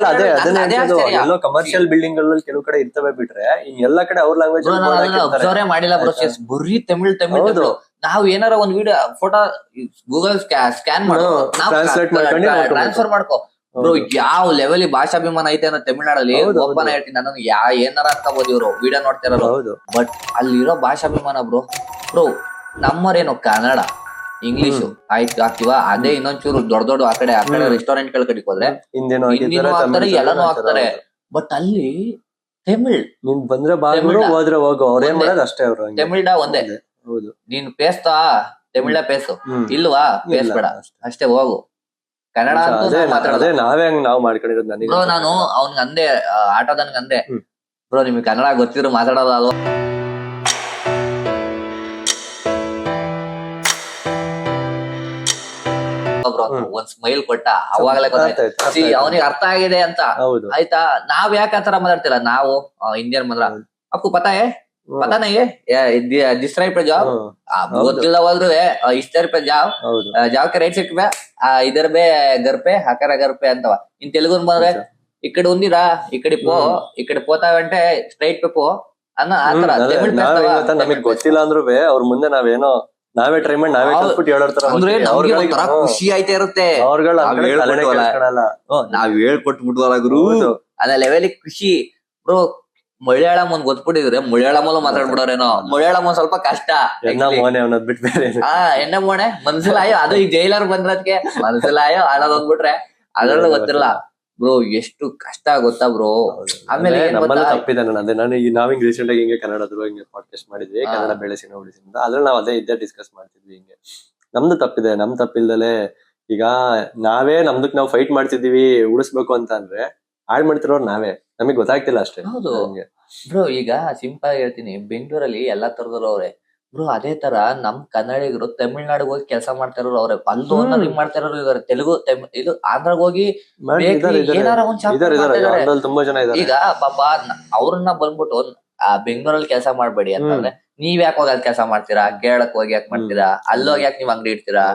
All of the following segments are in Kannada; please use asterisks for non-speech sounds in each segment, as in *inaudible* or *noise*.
ಅದೇ ನನ್- ಅದನ್ನೇ ಹೇಳ್ತಿರೋದು. ಆಶ್ಚರ್ಯ. ಎಲ್ಲೋ ಕಮರ್ಷಿಯಲ್ ಬಿಲ್ಡಿಂಗ್ಗಳಲ್ಲಿ ಕೆಲವು ಕಡೆ ಇರ್ತವೆ ಬಿಟ್ರೆ ಎಲ್ಲಾ ಕಡೆ ಅವ್ರ ಲ್ಯಾಂಗ್ವೇಜ್ ಅಬ್ಸರ್ವ್ ಮಾಡಿಲ್ಲ ಬ್ರೋ? ಬರೀ ತಮಿಳ್ ತಮಿಳ್ ಹೌದು. ತಮಿಳ್ ನಾವ್ ಏನಾರ ಒಂದ್ ವಿಡಿಯೋ ಫೋಟೋ ಗೂಗಲ್ ಸ್ಕ್ಯಾನ್ ಮಾಡು ಹ್ಮ್, translate ಮಾಡ್ಕೊಂಡು ನೋಡ್ಕೊಬೇಕು. ಟ್ರಾನ್ಸ್ಫರ್ ಮಾಡ್ಕೋ ಬ್ರೋ ಯಾವ ಲೆವೆಲ್ ಭಾಷಾಭಿಮಾನ ಐತೆ ಅನ್ನೋ ತಮಿಳ್ನಾಡಲ್ಲಿ ಹೌದು, ಹೌದು. ಹೇಳ್ತೀನಿ ನಾನು ಯಾ ಏನಾರ ಅನ್ಕೋಬಹುದು ಇವರು ವಿಡಿಯೋ ನೋಡ್ತಿರಲ್ಲ ಹೌದು ಬಟ್ ಅಲ್ಲಿರೋ ಭಾಷಾಭಿಮಾನ ಬ್ರೋ ಬ್ರೋ ನಮ್ಮರೇನು ಕನ್ನಡ ಇಂಗ್ಲಿಷು. ಆಯ್ತು ಹಾಕ್ತಿವ? ಅದೇ ಇನ್ನೊಂಚೂರು ದೊಡ್ಡ ದೊಡ್ಡ ಆ ಕಡೆ ಆ ಕಡೆ ರೆಸ್ಟೋರೆಂಟ್ಗಳ ಕಡೆ ಹೋದ್ರೆ ಹಿಂದಿನೂ ಹಿಂದಿನೂ ಹಾಕ್ತಾರೆ, ಎಲ್ಲಾನು ಹಾಕ್ತಾರೆ. ಬಟ್ ಅಲ್ಲಿ ತಮಿಳ್. ನೀನ್ ಬಂದ್ರೆ ಬಾಗ್ಲು. ಹೋದ್ರೆ ಹೋಗು ಅವ್ರೇನ್ ಮಾಡೋದು ಅಷ್ಟೇ ಅವ್ರು ತಮಿಳ್ನ ಒಂದೇ. ಹೌದು. ನೀನ್ ಪೇಸ್ತಾ ತಮಿಳ ಪೇಸು. ಇಲ್ವಾ? ಪೇಸ್ ಬೇಡ. ಅಷ್ಟೇ. ಹೋಗು. ಕನ್ನಡ ಅಂತೂ ನಾವೇ ಹಂಗ್ ನಾವ್ ಮಾಡ್ಕೊಂಡಿರೋದು ನನಗೆ ನಾನು ಅವ್ನಿಗೆ ಅಂದೆ ಆಟೋದನ್ಗೆ ಅಂದೆ. ಬ್ರೋ ನಿಮ್ಗೆ ಕನ್ನಡ ಗೊತ್ತಿದ್ರು ಮಾತಾಡೋದು ಅಲ್ವಾ ಬ್ರೋ ಹ್ಮ್. ಒಂದ್ ಸ್ಮೈಲ್ ಕೊಟ್ಟ ಅವಾಗಲೇ ಗೊತ್ತಾಯ್ತು ಅರ್ಥ ಆಯ್ತು, ಅರ್ಥ ಆಯ್ತು. ಅವನಿಗೆ ಅರ್ಥ ಆಗಿದೆ ಅಂತ ಹೌದು ಆಯ್ತಾ ನಾವ್ ಯಾಕೆ ಆತರ ಮಾತಾಡ್ತಿಲ್ಲ ನಾವು ಇಂಡಿಯನ್ ಮಾತ್ರ ಹೌದು. ಅಪ್ಪು ಪತಾ ಹೇ ಹ್ಮ್. ಪತಾ ನೈ ದಿಸ್ ಟೈಪ್ ಜಾಬ್ ಹ್ಮ್, ಹೌದು. ಗೊತ್ತಿಲ್ಲ ಹೋದ್ರು ಇಷ್ಟ ರೂಪಾಯಿ ಜಾಬ್ ಹೌದು ಜಾವ್ ಕೆ రైట్ సైడ్ పే ఇద్దర బే గర్పే హకర గర్పే అంతవా ఇన్ తెలుగు ಬಂದ್ರೆ ఇక్కడ ఉందిరా ఇక్కడ పో ఇక్కడ పోతావంటే స్ట్రైట్ పే పో ಅನ್ನ ಆತರ ಹ್ಮ್, ಅದೇ, ತಮಿಳ್ ನಾವ್ ಪೇಸ್ತವ, ಹೆಂಗ್ ಗೊತ್ತಾ, ನಮಗ್ ತಮಿಳ್ ಗೊತ್ತಿಲ್ಲ ಅಂದ್ರೂ ಅವ್ರ ಮುಂದೆ ನಾವೇನೋ ನಾವೇ ಟ್ರೈ ಮಾಡಿ ನಾವೇ. ಕಲ್ತ್ಬಿಟ್ಟು ಹೇಳೋರ್ ತರ ಅಂದ್ರೆ. ನಮ್ಗೆ ಒಂಥರ ಖುಷಿ ಆಯ್ತಾ ಇರುತ್ತೆ. ಅವ್ರಗಳ ನಾವ್ ಹೇಳ್ಕೊಟ್ವಲ್ಲ. ಓ, ನಾವ್ ಹೇಳ್ಕೊಟ್ಬಿಟ್ವಲ್ಲ ಗುರು. ಹೌದು. ಅದ ಲೆವೆಲ್ ಖುಷಿ. ಬ್ರೋ ಮಲಯಾಳಂ ಒಂದ್ ಗೊತ್ಬಿಟ್ಟಿದ್ರೆ ಮಲಯಾಳಮಲ್ಲೂ ಮಾತಾಡ್ಬಿಡೋರೇನೋ. ಮಲಯಾಳಂ ಒಂದ್ ಸ್ವಲ್ಪ ಕಷ್ಟ ಎನ್ನ ಮೋನೆ ಅನ್ನೋದ್ ಬಿಟ್ಟು ಬೇರೆ ಏನು. ಆ ಎಣ್ಣ ಮೋಣೆ ಮನ್ಸಿಲಾಯೋ ಅದು ಈ ಜೈಲರ್ ಬಂದ್ರದ್ಕೆ ಮನ್ಸಿಲಾಯೋ ಅನ್ನೋದ್ ಅಂದ್ಬಿಟ್ರೆ. ಅದ್ರಲ್ಲೂ ಗೊತ್ತಿರಲ್ಲ. ಬ್ರೋ ಎಷ್ಟು ಕಷ್ಟ ಗೊತ್ತಾ ಬ್ರೋ? ಆಮೇಲೆ ನಮ್ಮಲ್ಲೂ ತಪ್ಪಿದೆ ನಾನು ಅದೇ ನಾನು ಈಗ ನಾವ್ ಹಿಂಗ್ ರೀಸೆಂಟ್ ಆಗಿ ಹಿಂಗೆ ಕನ್ನಡದ್ರು ಹಿಂಗೆ ಪಾಡ್ಕಾಸ್ಟ್ ಮಾಡಿದ್ವಿ ಕನ್ನಡ ಬೆಳೆಸಿನ ಉಳಿಸಿನ ಅದ್ರಲ್ಲಿ ನಾವ್ ಅದೇ ಇದ್ದೇ ಡಿಸ್ಕಸ್ ಮಾಡ್ತಿದ್ವಿ ಹಿಂಗೆ. ನಮ್ದು ತಪ್ಪಿದೆ ನಮ್ ತಪ್ಪಿಲ್ದಲೆ ಈಗ ನಾವೇ ನಮ್ದಕ್ ನಾವು ಫೈಟ್ ಮಾಡ್ತಿದೀವಿ ಉಳಿಸ್ಬೇಕು ಅಂತ ಅಂದ್ರೆ ಹಾಳ್ ಮಾಡ್ತಿರೋರು ನಾವೇ. ನಮಗ್ ಗೊತ್ತಾಗ್ತಿಲ್ಲ ಅಷ್ಟೇ ಹೌದು. ಬ್ರೋ ಈಗ ಸಿಂಪಲ್ ಆಗಿ ಹೇಳ್ತೀನಿ ಬೆಂಗಳೂರಲ್ಲಿ ಎಲ್ಲಾ ತರದವ್ರು ಅವ್ರೆ. ಬ್ರೋ ಅದೇ ತರ ನಮ್ ಕನ್ನಡಿಗರು ತಮಿಳ್ನಾಡಿಗೆ ಹೋಗಿ ಕೆಲಸ ಮಾಡ್ತಾ ಇರೋರು ಅವ್ರೆ. ಬಂದು. ಹಿಂಗ್ ಮಾಡ್ತಾ ಇರೋರು ಇದಾರೆ. ತೆಲುಗು ತಮಿಳ್ ಇದು ಆಂಧ್ರಾಗ ಹೋಗಿ bakery ಇದಾರೆ, ಇದಾರೆ. ಏನಾರ ಒಂದ್ ಶಾಪ್ ಇದಾರೆ, ಇದಾರೆ. ಮಾಡ್ತಾ ಇದಾರೆ. ಅದ್ರಲ್ಲಿ ತುಂಬಾ ಜನ ಇದಾರೆ. ಈಗ ಪಾಪ ನ- ಅವ್ರನ್ನ ಬಂದ್ಬಿಟ್ಟು ಆ ಬೆಂಗಳೂರಲ್ಲಿ ಕೆಲಸ ಮಾಡ್ಬೇಡಿ ಅಂತಂದ್ರೆ ನೀವ್ ಯಾಕೆ ಹೋಗಿ ಅಲ್ಲಿ ಕೆಲಸ ಮಾಡ್ತೀರಾ? ಕೇಳಕ್ ಹೋಗಿ ಯಾಕೆ ಮಾಡ್ತೀರಾ? ಅಲ್ಲೋಗಿ ಯಾಕೆ ನೀವ್ ಅಂಗಡಿ ಇಡ್ತೀರಾ?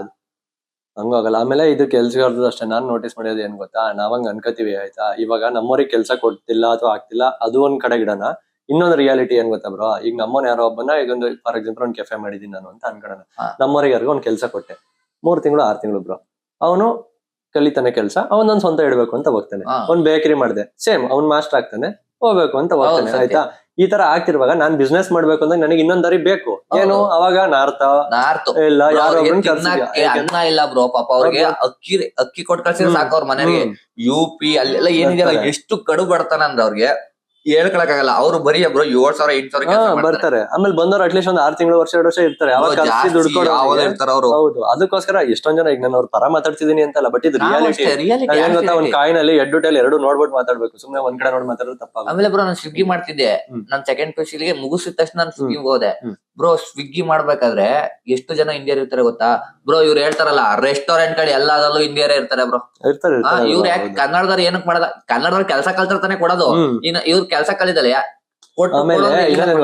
ಹಂಗಾಗಲ್ಲ. ಆಮೇಲೆ ಇದು ಕೆಲ್ಸಗಾರದ ಅಷ್ಟೇ. ನಾನ್ ನೋಟಿಸ್ ಮಾಡೋದು ಏನ್ ಗೊತ್ತಾ? ನಾವಂಗ್ ಅನ್ಕೋತೀವಿ ಆಯ್ತಾ? ಇವಾಗ ನಮ್ಮವ್ರಿಗೆ ಕೆಲ್ಸ ಕೊಡ್ತಿಲ್ಲ ಅಥವಾ ಆಗ್ತಿಲ್ಲ ಅದು ಒಂದ್ ಕಡೆ ಗಿಡನ. ಇನ್ನೊಂದು ರಿಯಾಲಿಟಿ ಏನ್ ಗೊತ್ತಾ ಬ್ರೋ ಈಗ ನಮ್ಮನ್ ಯಾರೋ ಒಬ್ಬನ ಇದೊಂದು ಫಾರ್ ಎಕ್ಸಾಂಪಲ್ ಒಂದ್ ಕೆಫೆ ಮಾಡಿದೀನಿ ನಾನು ಅಂತ ಅನ್ಕೊಳ್ಳೋಣ ನಮ್ಮವರಿಗೆ ಯಾರಿಗೂ ಒಂದ್ ಕೆಲ್ಸ ಕೊಟ್ಟೆ. ಮೂರ್ ತಿಂಗಳು ಆರ್ ತಿಂಗಳು ಬ್ರೋ ಅವನು ಕಲಿತಾನೆ ಕೆಲ್ಸ ಅವನೊಂದ್ ಸ್ವಂತ ಇಡ್ಬೇಕು ಅಂತ ಹೋಗ್ತಾನೆ. ಅವ್ನ್ ಬೇಕರಿ ಮಾಡಿದೆ. ಸೇಮ್ ಅವ್ನ್ ಮಾಸ್ಟರ್ ಆಗ್ತಾನೆ ಹೋಗ್ಬೇಕು ಅಂತ ಹೋಗ್ತಾನೆ ಆಯ್ತಾ? ಈ ತರ ಆಗ್ತಿರುವಾಗ ನಾನ್ ಬಿಸ್ನೆಸ್ ಮಾಡ್ಬೇಕು ಅಂದ್ರೆ ನನಗೆ ಇನ್ನೊಂದ್ ದಾರಿ ಬೇಕು. ಏನು? ಅವಾಗ ನಾರ್ತ? ನಾರ್ತು. ಇಲ್ಲ ಯಾರೋ? ಅನ್ನ ಇಲ್ಲ ಬ್ರೋ ಪಾಪ ಅವ್ರಿಗೆ ಅಕ್ಕಿ ಅಕ್ಕಿ ಕೊಟ್ಟು ಕಳ್ಸಿದ್ರೆ. ಸಾಕು ಅವ್ರ ಮನೆಗೆ. ಯು ಪಿ ಅಲ್ಲೆಲ್ಲ ಏನಿದೆಯಲ್ಲ ಬರ್ತಾರೆ. ಎಷ್ಟು ಕಡು ಬಡ್ತಾನ ಅಂದ್ರೆ ಅವ್ರಿಗೆ. ಹೇಳ್ಕೊಳಕ್ಕಾಗಲ್ಲ. ಅವ್ರು ಬರೀ ಬ್ರೋ ಏಳ್ ಸಾವಿರ ಎಂಟ್ ಸಾವಿರ ಮಾಡ್ತಾರೆ. ಬರ್ತಾರೆ. ಆಮೇಲೆ ಬಂದವ್ರು ಅಟ್ಲೀಸ್ಟ್ ಒಂದ್ ಆರ್ ತಿಂಗಳು ವರ್ಷ ಎರಡು ವರ್ಷ ಇರ್ತಾರೆ. ಅವಾಗ ಜಾಸ್ತಿ ದುಡ್ಡು ಇರ್ತಾರ ಅವರು. ಹೌದು. ಅದಕ್ಕೋಸ್ಕರ ಎಷ್ಟೊಂದ್ ಜನ ಈಗ ನಾನು ಅವ್ರ ಪರ ಮಾತಾಡ್ತಿದೀನಿ ಅಂತಲ್ಲ ಬಟ್ ಇದು ರಿಯಾಲಿಟಿ ಏನ್ ಗೊತ್ತಾ ಒಂದ್ ಕಾಯಿನಲ್ಲಿ ಎರಡು ಟೈಲ್ ಎರಡು ನೋಡ್ಬಿಟ್ಟು ಮಾತಾಡ್ಬೇಕು. ಸುಮ್ನೆ ಒಂದ್ ಕಡೆ ನೋಡಿ ಮಾತಾಡೋದು ತಪ್ಪಾಗ ಆಮೇಲೆ ಬ್ರೋ ನಾನು ಸ್ವಿಗ್ಗಿ ಮಾಡ್ತಿದ್ದೆ. ಹ್ಮ್. ನಾನ್ ಸೆಕೆಂಡ್ಗೆ ಮುಗಿಸಿದ ತಕ್ಷಣ ನಾನು ಸ್ವಿಗ್ಗಿ ಹೋದೆ. ಹ್ಮ್. ಬ್ರೋ ಸ್ವಿಗ್ಗಿ ಮಾಡ್ಬೇಕಾದ್ರೆ ಎಷ್ಟು ಜನ ಇಂಡಿಯರ್ ಇರ್ತಾರೆ ಗೊತ್ತಾ? ಬ್ರೋ ಇವ್ರು ಹೇಳ್ತಾರಲ್ಲ ರೆಸ್ಟೋರೆಂಟ್ಗಳು ಎಲ್ಲದಲ್ಲೂ ಇಂಡಿಯರ್ ಇರ್ತಾರೆ ಬ್ರೋ. ಇರ್ತಾರೆ ಇರ್ತಾರೆ. ಇವ್ರು ಯಾಕೆ. ಕನ್ನಡದವ್ರು ಏನಕ್ ಮಾಡಲ್ಲ? ಕನ್ನಡದವ್ರು ಕೆಲಸ ಕಲ್ತಿರ್ತಾನೆ ಕೊಡೋದು. ಹ್ಮ್. ಇನ್ನ ಇವ್ರು ಕೆಲಸ ಕಲಿದಲ್ಲ ಆಮೇಲೆ.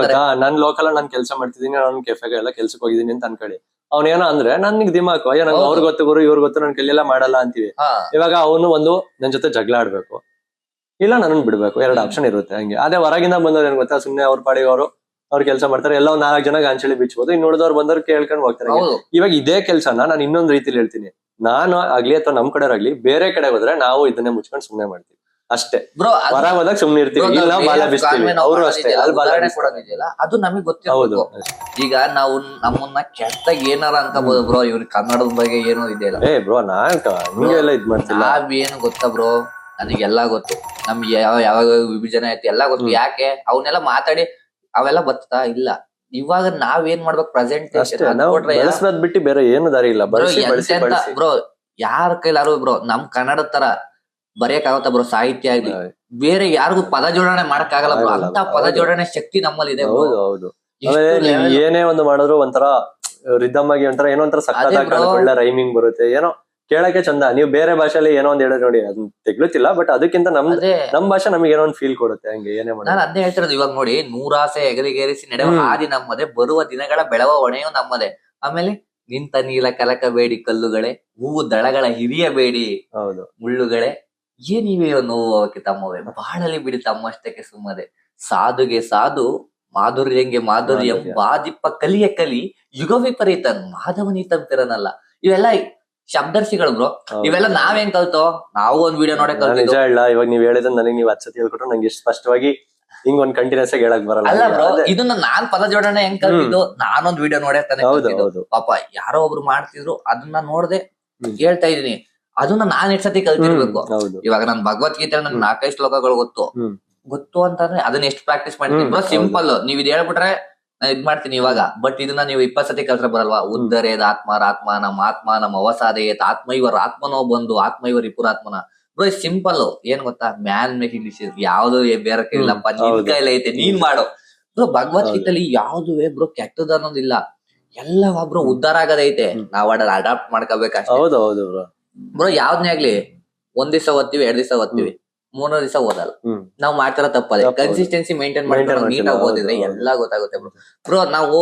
ಗೊತ್ತಾ? ನಾನ್ ಲೋಕಲ್ ನಾನ್ ಕೆಲಸ ಮಾಡ್ತಿದ್ದೀನಿ ನಾನು ಕೆಫೆಗೆ ಎಲ್ಲ ಕೆಲ್ಸಕ್ಕೆ ಹೋಗಿದ್ದೀನಿ ಅಂತ ಅನ್ಕೊಳ್ಳಿ. ಅವ್ನೇನೋ ಅಂದ್ರೆ ನನ್ಗೆ ದಿಮಾಕು ಅಯ್ಯೋ ನಂಗೆ. ಅವ್ರ ಗೊತ್ತು ಗುರು ಇವ್ರ ಗೊತ್ತು ನನ್ ಕೈಲೆಲ್ಲ ಮಾಡಲ್ಲ ಅಂತೀವಿ. ಇವಾಗ ಅವನು ಒಂದು ನನ್ ಜೊತೆ ಜಗಳ ಆಡ್ಬೇಕು. ಇಲ್ಲ ನನ್ನ ಬಿಡ್ಬೇಕು. ಎರಡು ಆಪ್ಷನ್ ಇರುತ್ತೆ ಹಂಗೆ. ಅದೇ ಹೊರಗಿಂದ ಬಂದವ್ರು ಏನ್ ಗೊತ್ತಾ? ಸುಮ್ನೆ ಅವ್ರ ಪಾಡಿಗೆ ಅವರು ಅವ್ರ ಕೆಲಸ ಮಾಡ್ತಾರೆ. ಎಲ್ಲ ಒಂದ್ ನಾಲ್ಕು ಜನ ಗಾಂಚಳಿ ಬಿಚ್ಬೋದು. ಇನ್ನು ಉಳಿದವ್ರು ಬಂದವ್ರು ಕೇಳ್ಕೊಂಡು ಹೋಗ್ತಾರೆ ಇವಾಗ ಇದೇ ಕೆಲ್ಸನ ನಾನು ಇನ್ನೊಂದ್ ರೀತಿಲಿ ಹೇಳ್ತೀನಿ. ನಾನು ಆಗ್ಲಿ ಅಥವಾ ನಮ್ ಕಡೆ ಆಗ್ಲಿ ಬೇರೆ ಕಡೆ ಹೋದ್ರೆ ನಾವು ಇದನ್ನೇ ಮುಚ್ಕೊಂಡು ಸುಮ್ನೆ ಮಾಡ್ತೀವಿ. ಅಷ್ಟೇ. ಬ್ರೋ ಹೊರ ಹೋದಾಗ ಸುಮ್ನೆ ಇರ್ತೀವಿ. ಇಲ್ಲಿ ನಾವು ಬಾಲ ಬಿಸ್ತೀವಿ. ಅವರು ಅಷ್ಟೇ. ಅಲ್ಲಿ ಬಾಲ. ಕೊಡೋದಿದೆಯಲ್ಲ ಅದು ನಮಗೆ ಹೌದು ಈಗ ನಾವು ನಮ್ಮನ್ನ ಕೆಟ್ಟಾಗ ಏನಾರ ಅನ್ಕೋಬಹುದು ಬ್ರೋ ಇವ್ರ ಕನ್ನಡದ ಬಗ್ಗೆ ಏನೋ ಇದೆಯಲ್ಲ ಏ ಬ್ರೋ ನಾನ್ ಹಿಂಗೆಲ್ಲ ಇದ್ ಮಾಡ್ತಿಲ್ಲ. ನಾವೇನು ಗೊತ್ತಾ ಬ್ರೋ ನನಗೆಲ್ಲಾ ಗೊತ್ತು. ನಮ್ಗೆ ಯಾವ ಯಾವಾಗ ವಿಭಜನೆ ಆಯ್ತು ಎಲ್ಲಾ ಗೊತ್ತು. ಯಾಕೆ? ಅವನ್ನೆಲ್ಲ ಮಾತಾಡಿ ಅವೆಲ್ಲ ಬರ್ತಾ ಇಲ್ಲ. ಇವಾಗ ನಾವೇನ್ ಮಾಡ್ಬೇಕು? ಪ್ರೆಸೆಂಟ್ ಬಿಟ್ಟು ಬೇರೆ ಏನು ದಾರಿ ಇಲ್ಲ. ಬ್ರೋ ಯಾರ ಕೈಲಾರು ಬ್ರೋ ನಮ್ ಕನ್ನಡ ತರ ಬರೆಯಕ್ ಆಗತ್ತ ಬ್ರೋ ಸಾಹಿತ್ಯ ಆಗ್ಲಿ ಬೇರೆ ಯಾರಿಗೂ ಪದ ಜೋಡಣೆ ಮಾಡಕ್ ಆಗಲ್ಲ. ಬ್ರೋ ಅಂತ ಪದ ಜೋಡಣೆ ಶಕ್ತಿ ನಮ್ಮಲ್ಲಿ ಇದೆ ಹೌದು ಹೌದು. ಏನೇ ಒಂದು ಮಾಡಿದ್ರು ಒಂಥರ ರಿದಮ್ ಆಗಿ ಒಂಥರ ಏನೋ ಒಂಥರ ಸಕ್ಕತ್ತಾಗಿ. ಒಳ್ಳೆ ರೈಮಿಂಗ್ ಬರುತ್ತೆ. ಏನೋ ಕೇಳಕ್ಕೆ ಚಂದ. ನೀವು ಬೇರೆ ಭಾಷೆಲಿ ಏನೋ ಒಂದ್ ಹೇಳಿದ್ರೆ ನೋಡಿ ಅದನ್ನ ತೆಗ್ಲುತ್ತಿಲ್ಲ ಬಟ್ ಅದಕ್ಕಿಂತ ನಮ್ ನಮ್ ಭಾಷೆ ನಮಗೆ ಏನೋ ಒಂದ್ ಫೀಲ್ ಕೊಡುತ್ತೆ ಹಂಗೆ ಏನೇ ನಾನು ಮಾಡೋದು ಅದೇ ಹೇಳ್ತಿರೋದು ಇವಾಗ ನೋಡಿ ನೂರಾಸೆ ಎಗರಿಗೇರಿಸಿ ನಡೆಯುವ ಹ್ಮ್. ಹಾದಿ ನಮ್ಮದೇ ಬರುವ ದಿನಗಳ ಬೆಳವ ಹೊಣೆಯು ನಮ್ಮದೇ. ಆಮೇಲೆ ನಿಂತ ನೀಲ ಕಲಕಬೇಡಿ ಕಲ್ಲುಗಳೇ ಹೂವು ದಳಗಳ ಹಿರಿಯಬೇಡಿ ಹೌದು. ಮುಳ್ಳುಗಳೇ ಏನಿವೆ ನೋವು ತಮ್ಮವೇ ಬಾಳಲಿ ಬಿಡಿ ತಮ್ಮಷ್ಟಕ್ಕೆ ಸುಮ್ಮನೆ. ಸಾಧುಗೆ ಸಾಧು ಮಾಧುರ್ಯಂಗೆ ಮಾಧುರ್ಯ. ಬಾದಿಪ್ಪ ಕಲಿಯ ಕಲಿ ಯುಗ ವಿಪರೀತನ್ ಮಾಧವನಿ ಪಿರನಲ್ಲ ಇವೆಲ್ಲ ಶಬ್ದರ್ಶಿಗಳು ಬ್ರೋ. ಇವೆಲ್ಲ ನಾವೇನ್ ಕಲ್ತೋ? ನಾವು ಒಂದ್ ವಿಡಿಯೋ ನೋಡಕ್ ನಿಜ ಹೇಳ ಇವಾಗ ನೀವ್ ಹೇಳಿದ್ರೆ ನನಗೆ ನೀವ್ ಅಚ್ಚತಿ ಹೇಳ್ಕೊಟ್ರೆ ನಂಗೆ ಇಷ್ಟು ಸ್ಪಷ್ಟವಾಗಿ ಹಿಂಗ್ ಒಂದ್ ಕಂಟಿನ್ಯೂಸ್ ಆಗಿ ಹೇಳಕ್ ಬರಲ್ಲ. ಅಲ್ಲ ಬ್ರೋ ಇದನ್ನ ನಾನ್ ಪದ ಜೋಡಣೆ ಹೆಂಗ್ ಕಲ್ತಿದ್ದು? ನಾನೊಂದ್ ವಿಡಿಯೋ ನೋಡೇ ತಾನೆ ಪಾಪ ಯಾರೋ ಒಬ್ರು ಮಾಡ್ತಿದ್ರು ಅದನ್ನ ನೋಡ್ದೆ. ಹೇಳ್ತಾ ಇದೀನಿ ಅದನ್ನ ನಾನ್ ಎಷ್ಟ್ ಸತಿ ಕಲ್ತಿರ್ಬೇಕು? ಇವಾಗ ನನ್ ಭಗವದ್ಗೀತೆ ನನ್. ನಾಲ್ಕೈದು ಶ್ಲೋಕಗಳು ಗೊತ್ತು. ಗೊತ್ತು ಅಂತಂದ್ರೆ ಅದನ್ನ ಎಷ್ಟು ಪ್ರಾಕ್ಟೀಸ್ ಮಾಡ್ತೀನಿ. ಸಿಂಪಲ್ ನೀವ್ ಇದ್ ಹೇಳ್ಬಿಟ್ರೆ ನಾನು ಇದ್ ಮಾಡ್ತೀನಿ ಇವಾಗ. ಬಟ್ ಇದನ್ನ ನೀವು ಇಪ್ಪತ್ ಸತಿ ಕಲ್ತ್ರೆ ಬರಲ್ವಾ? ಉದ್ದರೇದ ಆತ್ಮ ರಾತ್ಮ ನಮ್ಮ ಆತ್ಮ ನಮ್ಮ ಅವಸಾದೇತ್ ಆತ್ಮ ಇವರ ಆತ್ಮನೋ ಬಂದು ಆತ್ಮ ಇವರ ಇಪುರಾತ್ಮನ ಬ್ರೋ ಸಿಂಪಲ್ ಏನ್ ಗೊತ್ತಾ? ಮ್ಯಾನ್ ಮೇಕಿಂಗ್ ಇಂಗ್ಲಿಷ್ ಯಾವ್ದು ಬೇರೆ ನಿನ್. ಕೈಲಿ ಐತೆ. ನೀನ್ ಮಾಡು. ಬ್ರೋ ಭಗವದ್ಗೀತೆಲಿ ಯಾವ್ದುವೆ ಬ್ರೋ ಕೆಟ್ಟದ ಅನ್ನೋದಿಲ್ಲ ಎಲ್ಲ ಒಬ್ರು ಉದ್ದಾರ ಆಗದೈತೆ. ನಾವ್ ಅಡ ಅಡಾಪ್ಟ್ ಮಾಡ್ಕೋಬೇಕಷ್ಟೇ. ಹೌದು ಹೌದು ಬ್ರೋ ಬ್ರೋ ಯಾವ್ದನ್ನೇ ಆಗ್ಲಿ ಒಂದ್ ದಿವಸ ಓದ್ತೀವಿ ಎರಡ್ ದಿವಸ ಓದ್ತೀವಿ. ಮೂರನೇ ದಿವಸ ಓದಲ್ಲ. ಹ್ಮ್. ನಾವ್ ಮಾಡ್ತಾರ ತಪ್ಪದೆ. ಕನ್ಸಿಸ್ಟೆನ್ಸಿ ಮೇಂಟೈನ್ Maintain ಮಾಡ್ಕೊಂಡು ಮಾಡ್ತಿಲ್ಲ, ನೀಟಾಗಿ ಓದಿದ್ರೆ ಹೌದು. ಎಲ್ಲಾ ಗೊತ್ತಾಗುತ್ತೆ ಬ್ರೋ. ಬ್ರೋ ನಾವು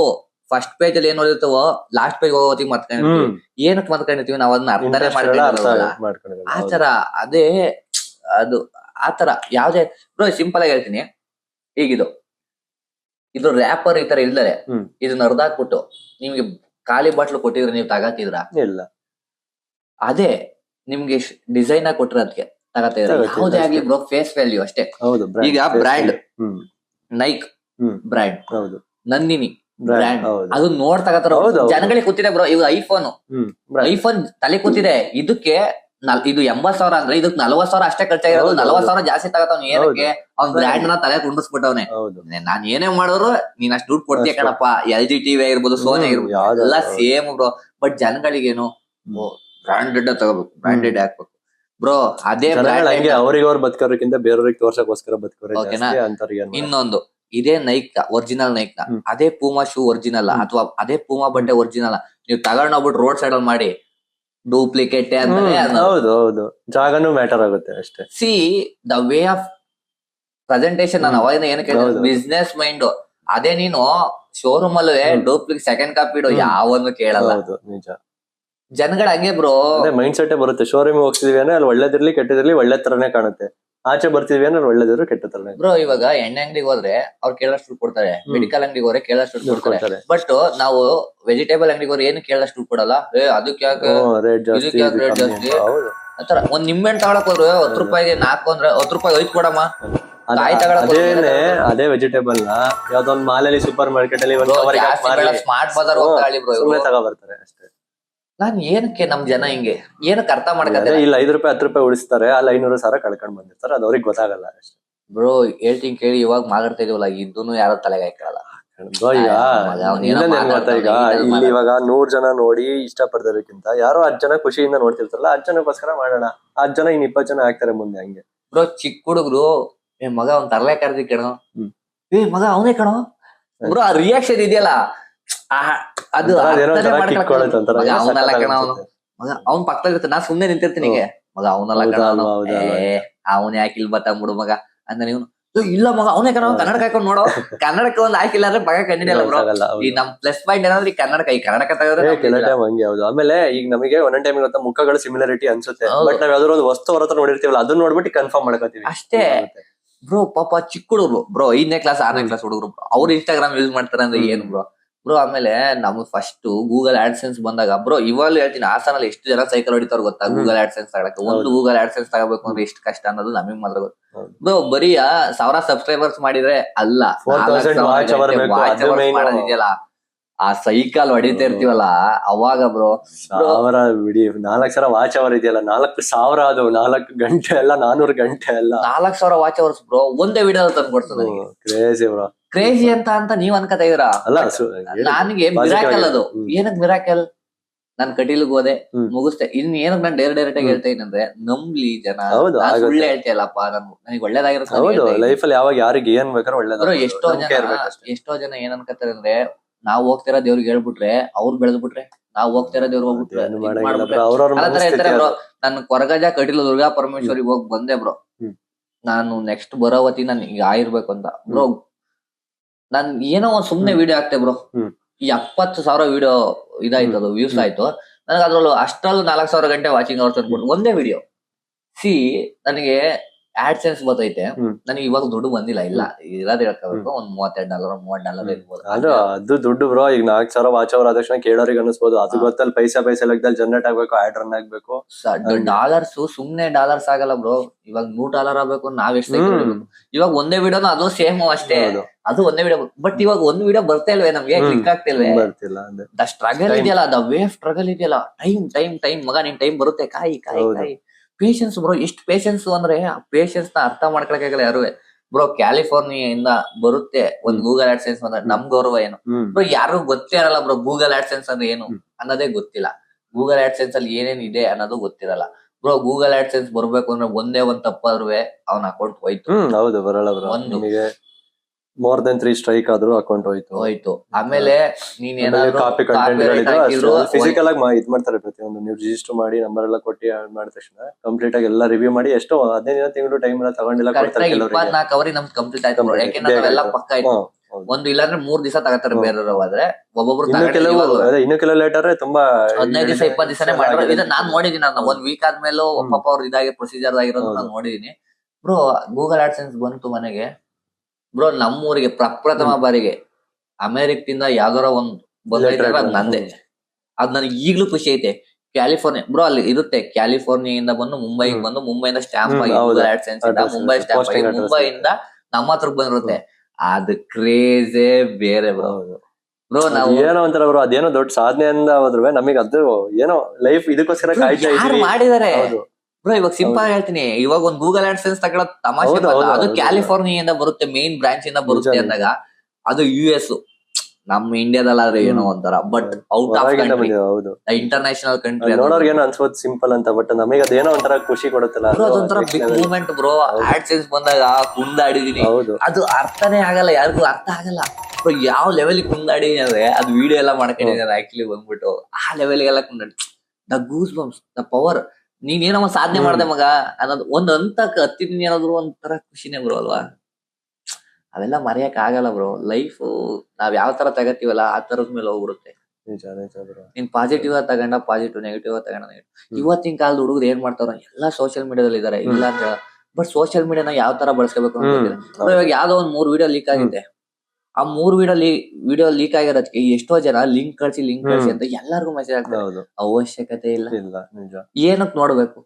ಫಸ್ಟ್ ಪೇಜ್ ಅಲ್ಲಿ ಏನ್ ಓದಿರ್ತವೋ ಲಾಸ್ಟ್ ಪೇಜ್ ಹೋಗೋತಿಗೆ ಮತ್ಕೊಂಡಿರ್ತೀವಿ. ಹ್ಮ್. ಏನಕ್ಕೆ ಮತ್ಕೊಂಡಿರ್ತೀವಿ? ನಾವ್ ಅದನ್ನ ಅರ್ಥನೇ Interest ಎಲ್ಲ ಅರ್ಥ ಮಾಡ್ಕೊಂಡಿರಲ್ಲ ಮಾಡ್ಕೊಂಡಿರಲ್ಲ. ಆ ಹೌದು. ತರ ಅದೇ ಅದು ಆ ತರ ಯಾವ್ದೇ ಬ್ರೋ ಸಿಂಪಲ್ ಆಗಿ ಹೇಳ್ತೀನಿ. ಈಗಿದು. ಇದು ರ್ಯಾಪರ್ ಈ ತರ ಇಲ್ದರೆ ಇದನ್ನ ಇದನ್ನ ಅರ್ಧಾಕ್ಬಿಟ್ಟು ನಿಮ್ಗೆ ಖಾಲಿ ಬಾಟ್ಲು ಕೊಟ್ಟಿದ್ರೆ ನೀವು ತಗತಿದ್ರ? ಇಲ್ಲ. ಅದೇ ನಿಮ್ಗೆ ಡಿಸೈನ್ ಕೊಟ್ಟಿರೋ ಅದಕ್ಕೆ ತಗತಾ ಯಾವುದೇ ಆಗ್ಲಿ ಬ್ರೋ ಫೇಸ್ ವ್ಯಾಲ್ಯೂ ಅಷ್ಟೇ. ಈಗ ಬ್ರ್ಯಾಂಡ್. ನೈಕ್. ಬ್ರ್ಯಾಂಡ್ ಹೌದು. ನಂದಿನಿ ಬ್ರ್ಯಾಂಡ್ ಅದು ನೋಡ್ ತಗತಾರ. ಜನಗಳಿಗೆ ಕೂತಿದೆ ಬ್ರೋ ಇವ್ ಐಫೋನ್. ಐಫೋನ್ ತಲೆ ಕೂತಿದೆ. ಇದಕ್ಕೆ ಇದು ಎಂಬತ್ ಸಾವಿರ ಅಂದ್ರೆ ಇದಕ್ ನಲ್ವತ್ ಸಾವಿರ ಅಷ್ಟೇ ಖರ್ಚಾಗಿರೋದು. ನಲ್ವತ್ ಸಾವಿರ ಜಾಸ್ತಿ ತಗತಾವ್ ಏನಕ್ಕೆ? ಅವ್ನ್ ಬ್ರ್ಯಾಂಡ್ನ ತಲೆ ಕುಂಡಿಸ್ಬಿಟ್ಟವ್ನೆ ನಾನ್ ಏನೇ ಮಾಡಿದ್ರು ನೀನ್ ಅಷ್ಟು ದುಡ್ಡು ಕೊಡ್ತೀಯ ಕಣಪ್ಪ. ಎಲ್ ಜಿ ಟಿವಿ ಆಗಿರ್ಬೋದು ಸೋನಿ ಆಗಿರ್ಬೋದು ಎಲ್ಲ ಸೇಮ್ ಬ್ರೋ ಬಟ್ ಜನಗಳಿಗೇನು ಬ್ರಾಂಡೆಡ್ ತಗೋಬೇಕು ಬ್ರಾಂಡೆಡ್ ಹಾಕ್ಬೇಕು. ಬ್ರೋ ಅದೇ ಹಂಗೆ ಅವ್ರಿಗೆ ಅವ್ರು ಬದುಕೋರ್ಕಿಂತ ಬೇರೆಯವ್ರಿಗೆ ತೋರ್ಸಕ್ಕೋಸ್ಕರ ಬದುಕೋರೆ? ಇನ್ನೊಂದು ಇದೇ ನೈಕ್ ಒರಿಜಿನಲ್ ನೈಕ್ನ ಅದೇ ಪೂಮಾ ಶೂ ಒರಿಜಿನಲ್ ಅಥವಾ ಅದೇ ಪೂಮಾ ಬಟ್ಟೆ ಒರಿಜಿನಲ್ ನೀವು ತಗೊಂಡೋಗ್ಬಿಟ್ಟು ರೋಡ್ ಸೈಡ್ ಅಲ್ಲಿ ಮಾಡಿ ಡೂಪ್ಲಿಕೇಟ್ ಹೌದು ಹೌದು. ಜಾಗನೂ ಮ್ಯಾಟರ್ ಆಗುತ್ತೆ ಅಷ್ಟೇ. See the way of presentation ನಾನು. ಅವಾಗ ಏನ್ ಹೌದು. ಬಿಸ್ನೆಸ್ ಮೈಂಡ್ ಅದೇ ನೀನು ಶೋರೂಮ್ ಅಲ್ಲೇ ಡೂಪ್ಲಿಕೇಟ್ ಡೂಪ್ಲಿಕ್ ಸೆಕೆಂಡ್ ಕಾಪಿ ಇಡು ಹ್ಮ್. ಯಾವನ್ನು ಕೇಳಲ್ಲ. ನಿಜ. ಜನಗಳು ಹಂಗೆ ಬ್ರೋ ಅದೇ ಮೈಂಡ್ ಸೆಟ್ ಬರುತ್ತೆ. ಶೋರೂಮ್ ಹೋಗ್ತಿದೀವಿ ಅಂದ್ರೆ ಅಲ್ಲಿ ಒಳ್ಳೇದಿರ್ಲಿ ಕೆಟ್ಟದಿರ್ಲಿ ಒಳ್ಳೆ ತರನೇ ಕಾಣುತ್ತೆ. ಆಚೆ ಬರ್ತಿದ್ವಿ ಅಂದ್ರೆ ಒಳ್ಳೇದಿದ್ರು ಕೆಟ್ಟ ತರನೇ. ಬ್ರೋ ಇವಾಗ ಎಣ್ಣೆ ಅಂಗಡಿಗೆ ಹೋದ್ರೆ ಅವ್ರು ಕೇಳಷ್ಟು ದುಡ್ಡು ಕೊಡ್ತಾರೆ ಮೆಡಿಕಲ್ ಅಂಗಡಿಗೆ ಹೋದ್ರೆ ಕೇಳಷ್ಟು ದುಡ್ಡು ಕೊಡ್ತಾರೆ ಬಟ್ ನಾವು ವೆಜಿಟೇಬಲ್ ಅಂಗಡಿಗೆ ಹೋದ್ರೆ ಏನು ಕೇಳಷ್ಟು ದುಡ್ಡು ಕೊಡಲ್ಲ ಏ ಅದಕ್ಕೆ ಯಾಕೆ ರೇಟ್ ಜಾಸ್ತಿ. ಜಾಸ್ತಿ? ಆತರ ಒಂದ್ ನಿಂಬೆಹಣ್ಣು ತಗೊಳಕ್ ಹೋದ್ರೆ ಹತ್ತು ರೂಪಾಯಿಗೆ ನಾಲ್ಕು ಅಂದ್ರೆ ಹತ್ತು ರೂಪಾಯಿ ಐದು ಕೊಡಮ್ಮ. ಅದ್- ಅದೇನೆ ವೆಜಿಟೇಬಲ್ನ ಯಾವ್ದೋ ಒಂದ್ ಮಾಲಲ್ಲಿ ಸೂಪರ್ ಮಾರ್ಕೆಟ್ ಅಲ್ಲಿ ಸ್ಮಾರ್ಟ್ ಬಜಾರ್ ತಗೋ ಬರ್ತಾರೆ ಅಷ್ಟೇ. ನಾನ್ ಏನಕ್ಕೆ ನಮ್ ಜನ ಹಿಂಗೆ? ಏನಕ್ಕೆ ಅರ್ಥ ಮಾಡ್ಕೊತಾರೆ ಇಲ್ಲ ಐದು ರೂಪಾಯಿ ಹತ್ತು ರೂಪಾಯಿ ಉಳಿಸ್ತಾರೆ ಅಲ್ಲಿ ಐನೂರು ಸಾವಿರ ಕಳ್ಕೊಂಡ್ ಬಂದಿರ್ತಾರೆ ಅದು ಅವ್ರಿಗೆ ಗೊತ್ತಾಗಲ್ಲ ಅಷ್ಟೇ. ಬ್ರೋ ಹೇಳ್ತೀನಿ ಕೇಳಿ ಇವಾಗ ಮಾತಾಡ್ತಾ ಇದೀವಲ್ಲ ಇದನ್ನು ಯಾರೋ ತಲೆಗೆ ಹಾಕಲ್ಲ ಈಗ ಇಲ್ಲಿ ಇವಾಗ ನೂರ್ ಜನ ನೋಡಿ ಇಷ್ಟ ಇಷ್ಟಪಡ್ದೋದಕ್ಕಿಂತ ಯಾರೋ ಹತ್ತು ಜನ ಖುಷಿಯಿಂದ ನೋಡ್ತಿರ್ತಾರಲ್ಲ ಹತ್ತು ಜನಕ್ಕೋಸ್ಕರ ಮಾಡೋಣ. ಹತ್ತು ಜನ ಇನ್ ಇಪ್ಪತ್ತು ಜನ ಆಗ್ತಾರೆ ಮುಂದೆ ಹಂಗೆ. ಬ್ರೋ ಚಿಕ್ಕ ಹುಡುಗರು ಏ ಮಗ ಅವ್ನ್ ತರಲೆ ಕರ್ದಿ ಕಣೋ. ಏ ಮಗ ಅವನೇ ಕಣೋ? ಬ್ರೋ ಆ ರಿಯಾಕ್ಷನ್ ಇದೆಯಲ್ಲ? ಅದು ಅವನಲ್ಲ ಕಣ. ಅವನು. ಮಗ ಅವ್ನ್ ಪಕ್ಕದಲ್ಲಿ ಇರುತ್ತೆ. ನಾ ಸುಮ್ನೆ ನಿಂತಿರ್ತೀನಿ ಮಗ ಅವನಲ್ಲ ಕಣ. ಅವನು ಯಾಕೆ ಇಲ್ಲಿ ಬತ್ತಾಗ್ಬಿಡು ಮಗ. ಅಂದ್ರೆ ನೀವು ಇಲ್ಲ ಮಗ ಅವನೇ ಕಣ. ಕನ್ನಡ ಹಾಕೊಂಡ್ ನೋಡೋ. ಕನ್ನಡಕ್ಕೆ ಒಂದ್ ಹಾಕಿಲ್ಲ ಅಂದ್ರೆ ಮಗ ಕಂಡಿಡಿಯಲ್ಲ ಬ್ರೋ ಈ ನಮ್ ಪ್ಲಸ್ ಪಾಯಿಂಟ್ ಏನಂದ್ರೆ ಈ ಕನ್ನಡಕ ಈ ಕನ್ನಡಕ ತೆಗೆದ್ರೆ ಹಂಗೆ ಹೌದು. ಆಮೇಲೆ ಈಗ ನಮಗೆ ಒಂದೊಂದ್ ಟೈಮ್ ಗೊತ್ತಾ ಮುಖಗಳು ಸಿಮಿಲಾರಿಟಿ ಅನ್ಸುತ್ತೆ. ಬಟ್ ನಾವ್ ಯಾವ್ದಾದ್ರು ಒಂದು ವಸ್ತು ಹೊರತ್ರ ನೋಡಿರ್ತೀವಲ್ಲ ಅದನ್ನ ನೋಡ್ಬಿಟ್ಟು ಕನ್ಫರ್ಮ್ ಮಾಡ್ಕೋತೀವಿ. ಅಷ್ಟೇ. ಬ್ರೋ ಪಾಪ ಚಿಕ್ಕ ಹುಡುಗರು. ಬ್ರೋ ಐದನೇ ಕ್ಲಾಸ್ ಆರನೇ ಕ್ಲಾಸ್ ಹುಡುಗರು. ಅವ್ರು ಇನ್ಸ್ಟಾಗ್ರಾಮ್ ಯೂಸ್ ಮಾಡ್ತಾರೆ ಅಂದ್ರೆ. ಏನು ಬ್ರೋ? ಬ್ರೋ ಆಮೇಲೆ ನಮ್ಗ್ ಫಸ್ಟ್ ಗೂಗಲ್ ಆಡ್ಸೆನ್ಸ್ ಬಂದಾಗ ಬ್ರೋ ಇವಾಗ ಹೇಳ್ತೀನಿ ಹಾಸನಲ್ಲಿ ಎಷ್ಟು ಜನ ಸೈಕಲ್ ಹೊಡಿತಾರ ಗೊತ್ತಾ. ಗೂಗಲ್ ಆಡ್ಸೆನ್ಸ್ ತಗೊಳಕ್ಕೆ ಒಂದು. ಗೂಗಲ್ ಆಡ್ಸೆನ್ಸ್ ತಗೋಬೇಕು ಅಂದ್ರೆ ಎಷ್ಟು ಕಷ್ಟ ಅನ್ನೋದು ನಮಗ್ ಮಾತ್ರ ಗೊತ್ತು ಬ್ರೋ ಬರೀ ಸಾವಿರ ಸಬ್ಸ್ಕ್ರೈಬರ್ಸ್ ಮಾಡಿದ್ರೆ ಅಲ್ಲ 4000 watch hour ಬೇಕು, ಅದು main. ಮಾಡೋದಿದೆಯಲ್ಲ ಆ ಸೈಕಲ್ ಹೊಡಿತಾ ಇರ್ತೀವಲ್ಲ ಅವಾಗ ಬ್ರೋ ಸಾವಿರ ಬಿಡಿ ನಾಲ್ಕ್ ಸಾವಿರ ವಾಚ್ ಅವರ್ ಇದೆಯಲ್ಲ ನಾಲ್ಕು ಸಾವಿರ ಅದು ನಾಲ್ಕು ಗಂಟೆ ಅಲ್ಲ ನಾನೂರು ಗಂಟೆ ಅಲ್ಲ. ನಾಲ್ಕ್ ಸಾವಿರ ವಾಚ್ ಅವರ್ಸ್ ಬ್ರೋ ಒಂದೇ ವಿಡಿಯೋ ತಂದು ಕೊಡ್ತದೆ ಕ್ರೇಜಿ ಬ್ರೋ ಕ್ರೇಜಿ ಅಂತ ಅಂತ ನೀವ್ ಅನ್ಕೋತ ಇದೀರಾ ಅಲ್ಲ ನನ್ಗೆ ಮಿರಾಕಲ್ ಅದು. ಏನಕ್ ಮಿರಾಕಲ್ ನಾನ್ ಕಟೀಲ್ಗ್ ಹೋದೆ. ಮುಗಿಸ್ತೆ ಇನ್ ಏನಕ್ ನಾನ್ ಡೈರೆಕ್ಟ್ ಡೈರೆಕ್ಟ್ ಆಗಿ. ಹೇಳ್ತಾ ಏನಂದ್ರೆ ನಂಬ್ಲಿ ಜನ. ಒಳ್ಳೆ ಹೇಳ್ತೀಯಲ್ಲಪ್ಪ ನಾನು ನನ್ ನನಗೆ ಒಳ್ಳೇದಾಗಿರುತ್ತೆ ಹೌದು ಲೈಫ್ ಅಲ್ಲಿ ಯಾವಾಗ ಯಾರಿಗೆ ಏನ್ ಬೇಕಾದ್ರೆ ಒಳ್ಳೇದು ಎಷ್ಟೋ ಜನ ಎಷ್ಟೋ ಜನ ಏನ್ ಅನ್ಕೋತಾರೆ ಅಂದ್ರೆ ನಾವ್ ಹೋಗ್ತಿರೋ ದೇವ್ರಿಗೆ ಹೇಳ್ಬಿಟ್ರೆ ಅವ್ರು ಬೆಳೆದ್ಬಿಟ್ರೆ ನಾವ್ ಹೋಗ್ತಿರೋ ದೇವ್ರಿಗೆ ಹೋಗ್ಬಿಟ್ರೆ ಏನು ಇದ್ ಮಾಡಂಗಿಲ್ಲ ಮಾಡ್ಬಿಟ್ರೆ. ಬ್ರೋ. ಅವ್ರವ್ರ ಅಲ್ಲ ತರ ಮನಸ್ಥಿತಿ ಇರ್ತಾರೆ ಬ್ರೋ. ಅದು. ನಾನು ಕೊರಗಜ ಕಟೀಲು ದುರ್ಗಾ ಪರಮೇಶ್ವರಿಗೆ ಹೋಗಿ ಬಂದೆ ಬ್ರೋ. ಹ್ಮ್. ನಾನು ನೆಕ್ಸ್ಟ್ ಬರೋ ಹೊತ್ತಿ ನಾನು ಈಗ ಆಗಿರ್ಬೇಕು ಅಂತ. ಬ್ರೋ ನಾನ್ ಏನೋ ಒಂದ್ ಸುಮ್ನೆ ವಿಡಿಯೋ ಹಾಕ್ತೆ ಬ್ರೋ. ಹ್ಮ್. ಎಪ್ಪತ್ತು ಸಾವಿರ ವಿಡಿಯೋ ಇದಾಯ್ತು ಅದು ವ್ಯೂಸ್. ಆಯ್ತು. ನನಗೆ ಅದ್ರಲ್ಲೂ ಅಷ್ಟ್ರಲ್ಲೂ ನಾಲ್ಕು ಸಾವಿರ ಗಂಟೆ ವಾಚಿಂಗ್ ಅವರ್ಸ್ ಅನ್ಬಿಟ್ಟು ಒಂದೇ ವಿಡಿಯೋ ಸಿ ನನಗೆ ಆಡ್ ಸೆನ್ಸ್ ಬರ್ತೈತೆ. ನನಗೆ ಇವಾಗ ದುಡ್ಡು ಬಂದಿಲ್ಲ ಇಲ್ಲ. ಇರೋದ್ ಹೇಳ್ಕೋಬೇಕು ಒಂದ್ ಮೂವತ್ತೆರಡು ಡಾಲರ್ ಮೂವತ್ ಡಾಲರ್ ಇರ್ಬೋದು. ಅದು ಅದು ದುಡ್ಡು ಬ್ರೋ ಈಗ ನಾಲ್ಕು ಸಾವಿರ ವಾಚ್ ಅವರ್ ಆದ ತಕ್ಷಣ ಕೇಳೋರಿಗೆ ಅನಿಸ್ಬೋದು ಅದು. ಗೊತ್ತಲ್ಲಿ ಪೈಸಾ ಪೈಸಾ ಲೆಕ್ಕದಲ್ಲಿ ಜನರೇಟ್ ಆಗ್ಬೇಕು ಆಡ್ ರನ್ ಆಗ್ಬೇಕು. ಡಾಲರ್ಸ್ ಸುಮ್ನೆ ಡಾಲರ್ಸ್ ಆಗಲ್ಲ ಬ್ರೋ ಇವಾಗ ನೂರ್ ಡಾಲರ್ ಆಗ್ಬೇಕು ನಾವ್ ಎಷ್ಟು. ಇವಾಗ ಒಂದೇ ವಿಡಿಯೋನ ಅದು ಸೇಮ್ ಅಷ್ಟೇ. ಅದು ಒಂದೇ ವಿಡಿಯೋ ಬಟ್ ಇವಾಗ ಒಂದ್ ವಿಡಿಯೋ ಬರ್ತಾ ಇಲ್ವೇ ನಮ್ಗೆ. ಕ್ಲಿಕ್ ಆಗ್ತಿಲ್ವೇ? ದ ಸ್ಟ್ರಗಲ್ ಇದೆಯಲ್ಲ ದ ವೇ ಸ್ಟ್ರಗಲ್ ಇದೆಯಲ್ಲ. ಟೈಮ್ ಟೈಮ್ ಟೈಮ್ ಮಗ ನಿನ್ ಟೈಮ್ ಬರುತ್ತೆ. ಕಾಯಿ ಕಾಯಿ ಕಾಯಿ. ಪೇಷನ್ಸ್ ಬ್ರೋ ಎಷ್ಟು ಪೇಷನ್ಸ್ ಅಂದ್ರೆ ಆ ಪೇಷನ್ಸ್ನ ಅರ್ಥ ಮಾಡ್ಕೊಳಕಾಗಲ್ಲ ಯಾರು. ಬ್ರೋ ಕ್ಯಾಲಿಫೋರ್ನಿಯಾ ಇಂದ ಬರುತ್ತೆ ಒಂದ್. ಗೂಗಲ್ ಆಡ್ಸೆನ್ಸ್ ಅಂದ್ರೆ ನಮ್ ಗೌರವ ಏನು. ಬ್ರೋ ಯಾರು ಗೊತ್ತೇ ಇರಲ್ಲ ಬ್ರೋ ಗೂಗಲ್ ಆಡ್ಸೆನ್ಸ್ ಅಂದ್ರೆ ಏನು. ಅನ್ನೋದೇ ಗೊತ್ತಿಲ್ಲ. ಗೂಗಲ್ ಆಡ್ಸೆನ್ಸ್ ಅಲ್ಲಿ ಏನೇನ್ ಇದೆ ಅನ್ನೋದು ಗೊತ್ತಿರಲ್ಲ. ಬ್ರೋ ಗೂಗಲ್ ಆಡ್ಸೆನ್ಸ್ ಬರ್ಬೇಕು ಅಂದ್ರೆ ಒಂದೇ ಒಂದ್ ತಪ್ಪಾದ್ರೂ ಅವನ ಅಕೌಂಟ್ ಹೋಯ್ತು. ಹೌದು ಬರಲ್ಲ ಬ್ರೋ ಒಂದು. ಮೋರ್ ದೆನ್ ತ್ರೀ ಸ್ಟ್ರೈಕ್ ಆದ್ರೂ ಅಕೌಂಟ್ ಹೋಯ್ತು. ಹೋಯ್ತು. ಆಮೇಲೆ ನೀನ್ ಏನಾದ್ರು ಕಾಪಿ ಫಿಸಿಕಲ್ ಆಗಿ ಇದ್ ಮಾಡ್ತಾರೆ ಪ್ರತಿಯೊಂದು. ನೀವು ರಿಜಿಸ್ಟರ್ ಮಾಡಿ ನಂಬರ್ ಎಲ್ಲ ಕೊಟ್ಟಿ ಆಡ್ ಮಾಡಿದ ತಕ್ಷಣ ಕಂಪ್ಲೀಟ್ ಆಗಿ ಎಲ್ಲ ರಿವ್ಯೂ ಮಾಡಿ ಎಷ್ಟು ಹದಿನೈದು ತಿಂಗಳು ಟೈಮ್ ಎಲ್ಲ ತಗೊಂಡಿಲ್ಲ ಇಪ್ಪತ್ನಾಲ್ಕು ಅವರಿಗೆ ನಮ್ದು ಕಂಪ್ಲೀಟ್ ಆಯ್ತು. ಯಾಕೆಂದ್ರೆ ನಾವೆಲ್ಲ ಪಕ್ಕ ಆಯ್ತು. ಒಂದು ಇಲ್ಲಾಂದ್ರೆ ಮೂರ್ ದಿವಸ ತಗತಾರೆ ಹ್ಮ್. ಬೇರೆಯವ್ರು ಆದ್ರೆ ಒಬ್ಬೊಬ್ರು ಕೆಲವು ಇನ್ನು ಕೆಲವು ಲೇಟರ್ ತುಂಬಾ ಹದಿನೈದು ದಿವಸ ಇಪ್ಪತ್ತು ದಿವಸನೇ ಮಾಡಿದ್ರು ಇದನ್ನ ನಾನ್ ನೋಡಿದೀನಿ ನಾನು. ಒಂದ್ ವೀಕ್ ಆದ್ಮೇಲೆ. ಪಾಪ ಅವ್ರ ಇದಾಗಿ ಪ್ರೊಸೀಜರ್ ಆಗಿರೋದು. ನಾನು ನೋಡಿದೀನಿ. ಬ್ರೋ ಗೂಗಲ್ ಆಡ್ಸೆನ್ಸ್ ಬಂತು ಮನೆಗೆ. ಬ್ರೋ ನಮ್ಮೂರಿಗೆ ಪ್ರಪ್ರಥಮ ಬಾರಿಗೆ ಅಮೆರಿಕದಿಂದ ಯಾವ್ದಾರ ಒಂದ್ ಬಂದೈತೆ ಅದ್ ನಂದೆ. ಅದ್ ನನಗೆ ಈಗ್ಲೂ ಖುಷಿ ಐತೆ. ಕ್ಯಾಲಿಫೋರ್ನಿಯಾ ಬ್ರೋ ಅಲ್ಲಿ ಇರುತ್ತೆ. ಕ್ಯಾಲಿಫೋರ್ನಿಯಿಂದ ಬಂದು ಮುಂಬೈಗೆ ಬಂದು ಮುಂಬೈಯಿಂದ ಸ್ಟ್ಯಾಂಪ್ ಆಗಿ ಮುಂಬೈ. ಸ್ಟ್ಯಾಂಪ್ ಆಗಿ ಮುಂಬೈಯಿಂದ ನಮ್ಮ ಹತ್ರ ಬಂದಿರುತ್ತೆ. ಅದ್ ಕ್ರೇಜೇ ಬೇರೆ ಬ್ರೋ. ಬ್ರೋ ನಾವು ಏನೋ ಒಂಥರ ಬ್ರೋ ಅದೇನೋ ದೊಡ್ಡ ಸಾಧನೆಯಿಂದ ಹೋದ್ರು ನಮಗೆ ಅದು ಏನೋ ಲೈಫ್ ಇದಕ್ಕೋಸ್ಕರ ಕಾಯ್ತಾ ಮಾಡಿದಾರೆ ಬ್ರೋ ಇವಾಗ ಸಿಂಪಲ್ ಹೇಳ್ತೀನಿ. ಇವಾಗ ಒಂದು ಗೂಗಲ್ ಆಡ್ಸೆನ್ಸ್ ತಗೊಳ್ಳೋದು ತಮಾಷೆ ಹೌದು, ಮಾತಾ. ಹೌದು, ಅದು ಹೌದು. ಕ್ಯಾಲಿಫೋರ್ನಿಯಿಂದ ಬರುತ್ತೆ ಮೇನ್ ಬ್ರಾಂಚ್ ಇಂದ ಬರುತ್ತೆ ನಿಜ, ಅಂದಾಗ ಅದು ಯು ಎಸ್ ನಮ್ಮ ಇಂಡಿಯಾದಲ್ಲಾದ್ರೆ ಏನೋ. ಒಂಥರ ಬಟ್ ಔಟ್ ಆಫ್ ಹೊರಗಿಂದ ಕಂಟ್ರಿ ಬಂದಿದೆ ಹೌದು. ಇಂಟರ್ನ್ಯಾಷನಲ್ ಕಂಟ್ರಿ ನೋಡೋರ್ಗೆ ಏನೋ ಅನ್ಸ್ಬೋದು ಸಿಂಪಲ್ ಅಂತ ಬಟ್ ನಮಗೆ ಅದೇನೋ ಒಂಥರ ಖುಷಿ ಕೊಡುತ್ತಲ್ಲ ಅದು ಅದೊಂಥರ big moment movement bro ad AdSense ಬಂದಾಗ ಕುಂದಾಡಿದೀನಿ. ಹೌದು. ಅದು ಅರ್ಥನೇ ಆಗಲ್ಲ ಯಾರಿಗೂ ಅರ್ಥ ಆಗಲ್ಲ. ಬ್ರೋ ಯಾವ ಲೆವೆಲ್ ಕುಂದಾಡಿ ಅಂದ್ರೆ ಅದು ವಿಡಿಯೋ ಎಲ್ಲ ಮಾಡ್ಕೊಂಡಿದ್ದಾರೆ ಆಕ್ಚುಲಿ ಬಂದ್ಬಿಟ್ಟು. ಆ ಲೆವೆಲ್ಗೆಲ್ಲ ಕುಂದಾಡಿ the goose bumps the power ನೀನ್ ಏನೋ ಸಾಧನೆ. ಮಾಡ್ದೆ ಮಗ. ಅನ್ನೋದು ಒಂದ್ ಹಂತಕ್ ಹತ್ತಿದೀನಿ ಅನ್ನೋದ್ರು ಒಂಥರ ಖುಷಿನೇ ಬ್ರೋ ಅಲ್ವಾ? ಅವೆಲ್ಲ ಮರೆಯಕ್ ಆಗಲ್ಲ ಬ್ರೋ ಲೈಫ್ ನಾವ್ ಯಾವ ತರ ತಗತ್ತೀವಲ್ಲ ಆ ತರದ ಮೇಲೆ ಹೋಗ್ಬಿಡುತ್ತೆ. ನೀನ್ ಪಾಸಿಟಿವ್ ಆಗಿ ತಗೊಂಡ ಪಾಸಿಟಿವ್ ನೆಗೆಟಿವ್ ಆಗಿ ತಗೊಂಡ ನೆಗೆಟಿವ್ ಇವತ್ತಿನ ಕಾಲದ ಹುಡುಗರು ಏನ್ ಮಾಡ್ತಾರ ಎಲ್ಲಾ ಸೋಷಿಯಲ್ ಮೀಡಿಯಾದಲ್ಲಿ ಇದಾರೆ. ಇಲ್ಲ ಅಂತ ಬಟ್ ಸೋಷಿಯಲ್ ಮೀಡಿಯಾನ ಯಾವ ತರ ಬಳಸ್ಕೋಬೇಕು ಅಂತ ಇವಾಗ ಯಾವ್ದೋ ಒಂದ್ ಮೂರ್ ವಿಡಿಯೋ ಲೀಕ್ ಆಗಿದೆ ಆ ಮೂರ್ ವಿಡಿಯೋ ವಿಡಿಯೋ ಲೀಕ್ ಆಗಿರೋದಕ್ಕೆ ಎಷ್ಟೋ ಜನ ಲಿಂಕ್ ಕಳ್ಸಿ ಲಿಂಕ್ ಕಳ್ಸಿ ಅಂತ ಎಲ್ಲರಿಗೂ ಮೆಸೇಜ್ ಆಗ್ತದೆ ಅವಶ್ಯಕತೆ ಇಲ್ಲ. ಇಲ್ಲ ನಿಜ. ಏನಕ್ ನೋಡ್ಬೇಕು?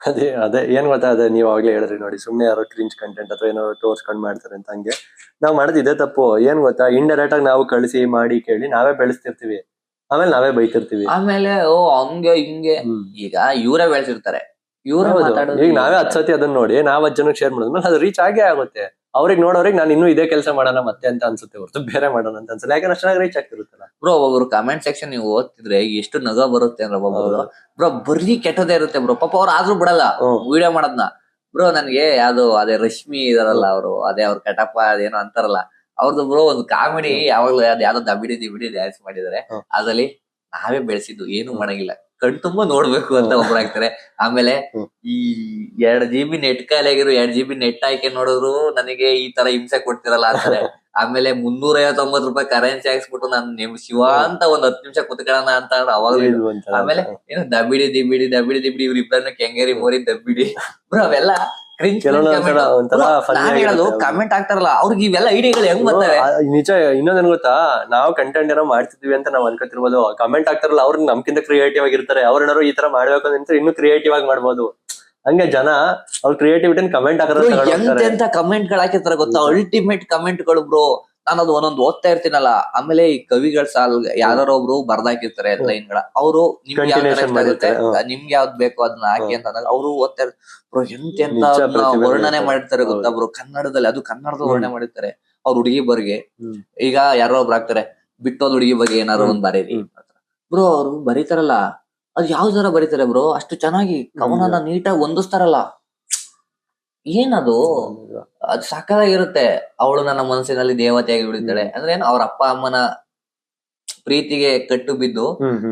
ಅದೇ ಅದೇ ಏನ್ ಗೊತ್ತಾ ಅದೇ ನೀವ್ ಆಗ್ಲೇ ಹೇಳಿದ್ರಿ ನೋಡಿ ಸುಮ್ನೆ ಯಾರೋ ಕ್ರಿಂಜ್ ಕಂಟೆಂಟ್ ಅಥವಾ ಏನೋ ತೋರ್ಸ್ಕೊಂಡ್ ಮಾಡ್ತಾರೆ ಅಂತ ಹಂಗೆ. ನಾವ್ ಮಾಡೋದು ಇದೇ ತಪ್ಪು. ಏನ್ ಗೊತ್ತಾ ಇಂಡೈರೆಕ್ಟ್ ಆಗಿ ನಾವು ಕಳಿಸಿ ಮಾಡಿ ಕೇಳಿ ನಾವೇ ಬೆಳೆಸ್ತಿರ್ತೀವಿ. ಆಮೇಲೆ ನಾವೇ ಬೈತಿರ್ತೀವಿ. ಆಮೇಲೆ ಓ ಹಂಗೆ ಹಿಂಗೆ. ಈಗ ಇವರೇ ಬೆಳೆಸಿರ್ತಾರೆ. ಇವರೇ. ಈಗ ನಾವೇ ಹತ್ ಸತಿ ಅದನ್ನ ನೋಡಿ ನಾವ್ ಹತ್ ಜನಕ್ಕೆ ಶೇರ್ ಮಾಡಿದ್ಮೇಲೆ ಅದು ರೀಚ್ ಆಗೇ ಆಗುತ್ತೆ. ಅವ್ರಿಗೆ ನೋಡೋರಿಗೆ ನಾನು ಇನ್ನೂ ಇದೇ ಕೆಲಸ ಮಾಡೋಣ ಮತ್ತೆ ಅಂತ ಅನ್ಸುತ್ತೆ ಹೊರತು ಬೇರೆ ಮಾಡೋಣ ಅಂತ ಅನ್ಸಲ್ಲ. ಯಾಕಂದ್ರೆ ಅಷ್ಟಾಗಿ ರೀಚ್ ಆಗ್ತಿರುತ್ತಲ್ಲ. ಬ್ರೋ ಒಬ್ಬೊಬ್ರು ಕಮೆಂಟ್ ಸೆಕ್ಷನ್ ನೀವು ಓದ್ತಿದ್ರೆ ಎಷ್ಟು ನಗ ಬರುತ್ತೆ ಅಂದ್ರೆ ಒಬ್ಬೊಬ್ರು ಬ್ರೋ ಬರೀ ಕೆಟ್ಟದೇ ಇರುತ್ತೆ ಬ್ರೋ ಪಾಪ ಅವ್ರು ಆದ್ರೂ ಬಿಡಲ್ಲ. ವಿಡಿಯೋ ಮಾಡೋದ್ನ. ಬ್ರೋ ನನ್ಗೆ ಯಾವ್ದು ಅದೇ ರಶ್ಮಿ ಇದಾರಲ್ಲ ಅವರು ಅದೇ ಅವ್ರ ಕಟಪ್ಪ ಅದೇನೋ ಅಂತಾರಲ್ಲ. ಅವ್ರದ್ದು ಬ್ರೋ ಒಂದು ಕಾಮಿಡಿ ಯಾವಾಗ್ಲೂ ಅದ್ ಯಾವ್ದೋ ದಬಿಡಿ ದಿಬಿಡಿ ಡ್ಯಾನ್ಸ್ ಮಾಡಿದಾರೆ. ಅದರಲ್ಲಿ ಅದ್ರಲ್ಲಿ ನಾವೇ ಬೆಳೆಸಿದ್ದು ಏನು ಮಾಡಂಗಿಲ್ಲ ಕಣ್ ತುಂಬಾ ನೋಡ್ಬೇಕು ಅಂತ ಒಬ್ರು ಹಾಕ್ತಾರೆ ಆಮೇಲೆ ಈ ಎರಡ್ ಜಿ ಬಿ ನೆಟ್ ಖಾಲಿಯಾಗಿರೋ ಎರಡ್ ಜಿ ಬಿ ನೆಟ್ ಹಾಕಿ ನೋಡಿದ್ರು ನನಗೆ ಈ ತರ ಹಿಂಸೆ ಕೊಡ್ತಿರಲ್ಲ ಅಂತಾರೆ. *laughs* ಆಮೇಲೆ ಮುನ್ನೂರ ಐವತ್ತೊಂಬತ್ತು ರೂಪಾಯಿ ಕರೆನ್ಸಿ ಹಾಕ್ಸ್ಬಿಟ್ಟು ನಾನು ನಿಮ್ ಶಿವ ಅಂತ ಒಂದ್ ಹತ್ತು ನಿಮಿಷ ಕುತ್ಕೊಳ್ಳೋಣ ಅಂತ ಅವಾಗ ಇದು ಆಮೇಲೆ ಏನು ದಬಿಡಿ ದಿಬಿಡಿ ದಬಿಡಿ ದಿಬಿಡಿ ಇವ್ರ ಇಬ್ಬರನ್ನ ಕೆಂಗೇರಿ ಮೋರಿ ದಬ್ಬಿಡಿ. *laughs* ಅವೆಲ್ಲ ಕಮೆಂಟ್ ಆಗ್ತಾರಲ್ಲ ಅವ್ರಿಗೆ ಇವೆಲ್ಲ ಐಡಿಯಾಗಳು ಹೆಂಗ್ ಬ್ರೋ, ಬರ್ತವೆ? ನಿಜ ಇನ್ನೊಂದೇನ್ ಗೊತ್ತಾ? ನಾವು ಕಂಟೆಂಟ್ ಏನೋ ಮಾಡ್ತಿದ್ವಿ ಅಂತ ನಾವ್ ಅನ್ಕೋತಿರ್ಬೋದು. ಕಮೆಂಟ್ ಆಗ್ತಾರಲ್ಲ ಅವ್ರು ನಮ್ಕಿಂತ ಕ್ರಿಯೇಟಿವ್ ಆಗಿರ್ತಾರೆ. ಅವ್ರೇನಾರು ಈ ತರ ಮಾಡ್ಬೇಕು ಅಂತ ಇನ್ನು ಕ್ರಿಯೇಟಿವ್ ಆಗಿ ಮಾಡ್ಬೋದು. ಹಂಗೆ ಜನ ಅವ್ರ ಕ್ರಿಯೇಟಿವಿಟಿ ಕಮೆಂಟ್ ಹಾಕಿದ್ರೆ ಎಂತೆಂತ ಕಮೆಂಟ್ಗಳು ಹಾಕಿರ್ತಾರೆ ಗೊತ್ತಾ? ಅಲ್ಟಿಮೇಟ್ ಕಮೆಂಟ್ಗಳು ಬ್ರೋ ನಾನು ಅದು ಒಂದೊಂದು ಓದ್ತಾ ಇರ್ತೀನಲ್ಲ ಆಮೇಲೆ ಈ ಕವಿಗಳ ಸಾಲ್ ಯಾರೋ ಒಬ್ರು ಬರ್ದಾಕಿರ್ತಾರೆ ಲೈನ್ಗಳ ಅವರು ನಿಮ್ಗೆ ಯಾವ ನಿಮ್ಗೆ ಯಾವ್ದ್ ಬೇಕೋ ಅದನ್ನ ಹಾಕಿ ಅಂತ ಅಂದಾಗ ಅವರು ಓದ್ತಾ ಇರ್ತಾರೆ ಬ್ರೋ ಎಂತ ನಿಜ ವರ್ಣನೆ. ಮಾಡಿರ್ತಾರೆ ಗೊತ್ತಾ. ಬ್ರೋ? ಕನ್ನಡದಲ್ಲಿ ಅದು ಕನ್ನಡದ. ವರ್ಣನೆ ಮಾಡಿರ್ತಾರೆ ಅವ್ರ ಹುಡುಗಿ ಬರ್ಗೆ. ಈಗ ಯಾರೋ ಒಬ್ರು ಹಾಕ್ತಾರೆ ಬಿಟ್ಟೋದ್ ಹುಡುಗಿ ಬಗ್ಗೆ ಏನಾದ್ರು ಹ್ಮ್. ಒಂದ್ ಬರೀರಿ. ಬ್ರೋ ಅವ್ರು ಬರೀತಾರಲ್ಲ ಅದ್ ಯಾವ ತರ ಬರೀತಾರೆ ಬ್ರೋ? ಅಷ್ಟು ಚೆನ್ನಾಗಿ ಕವನನ ನೀಟಾಗಿ ಹೊಂದಿಸ್ತಾರಲ್ಲ. ಏನದು? ಅದು ಸಕ್ಕದಾಗಿರುತ್ತೆ ಅವಳು ನನ್ನ ಮನಸ್ಸಿನಲ್ಲಿ ದೇವತೆಯಾಗಿ ಉಳಿತಾಳೆ. ಅಂದ್ರೆ ಏನು? ಅವ್ರ ಅಪ್ಪ ಅಮ್ಮನ ಪ್ರೀತಿಗೆ ಕಟ್ಟು ಬಿದ್ದು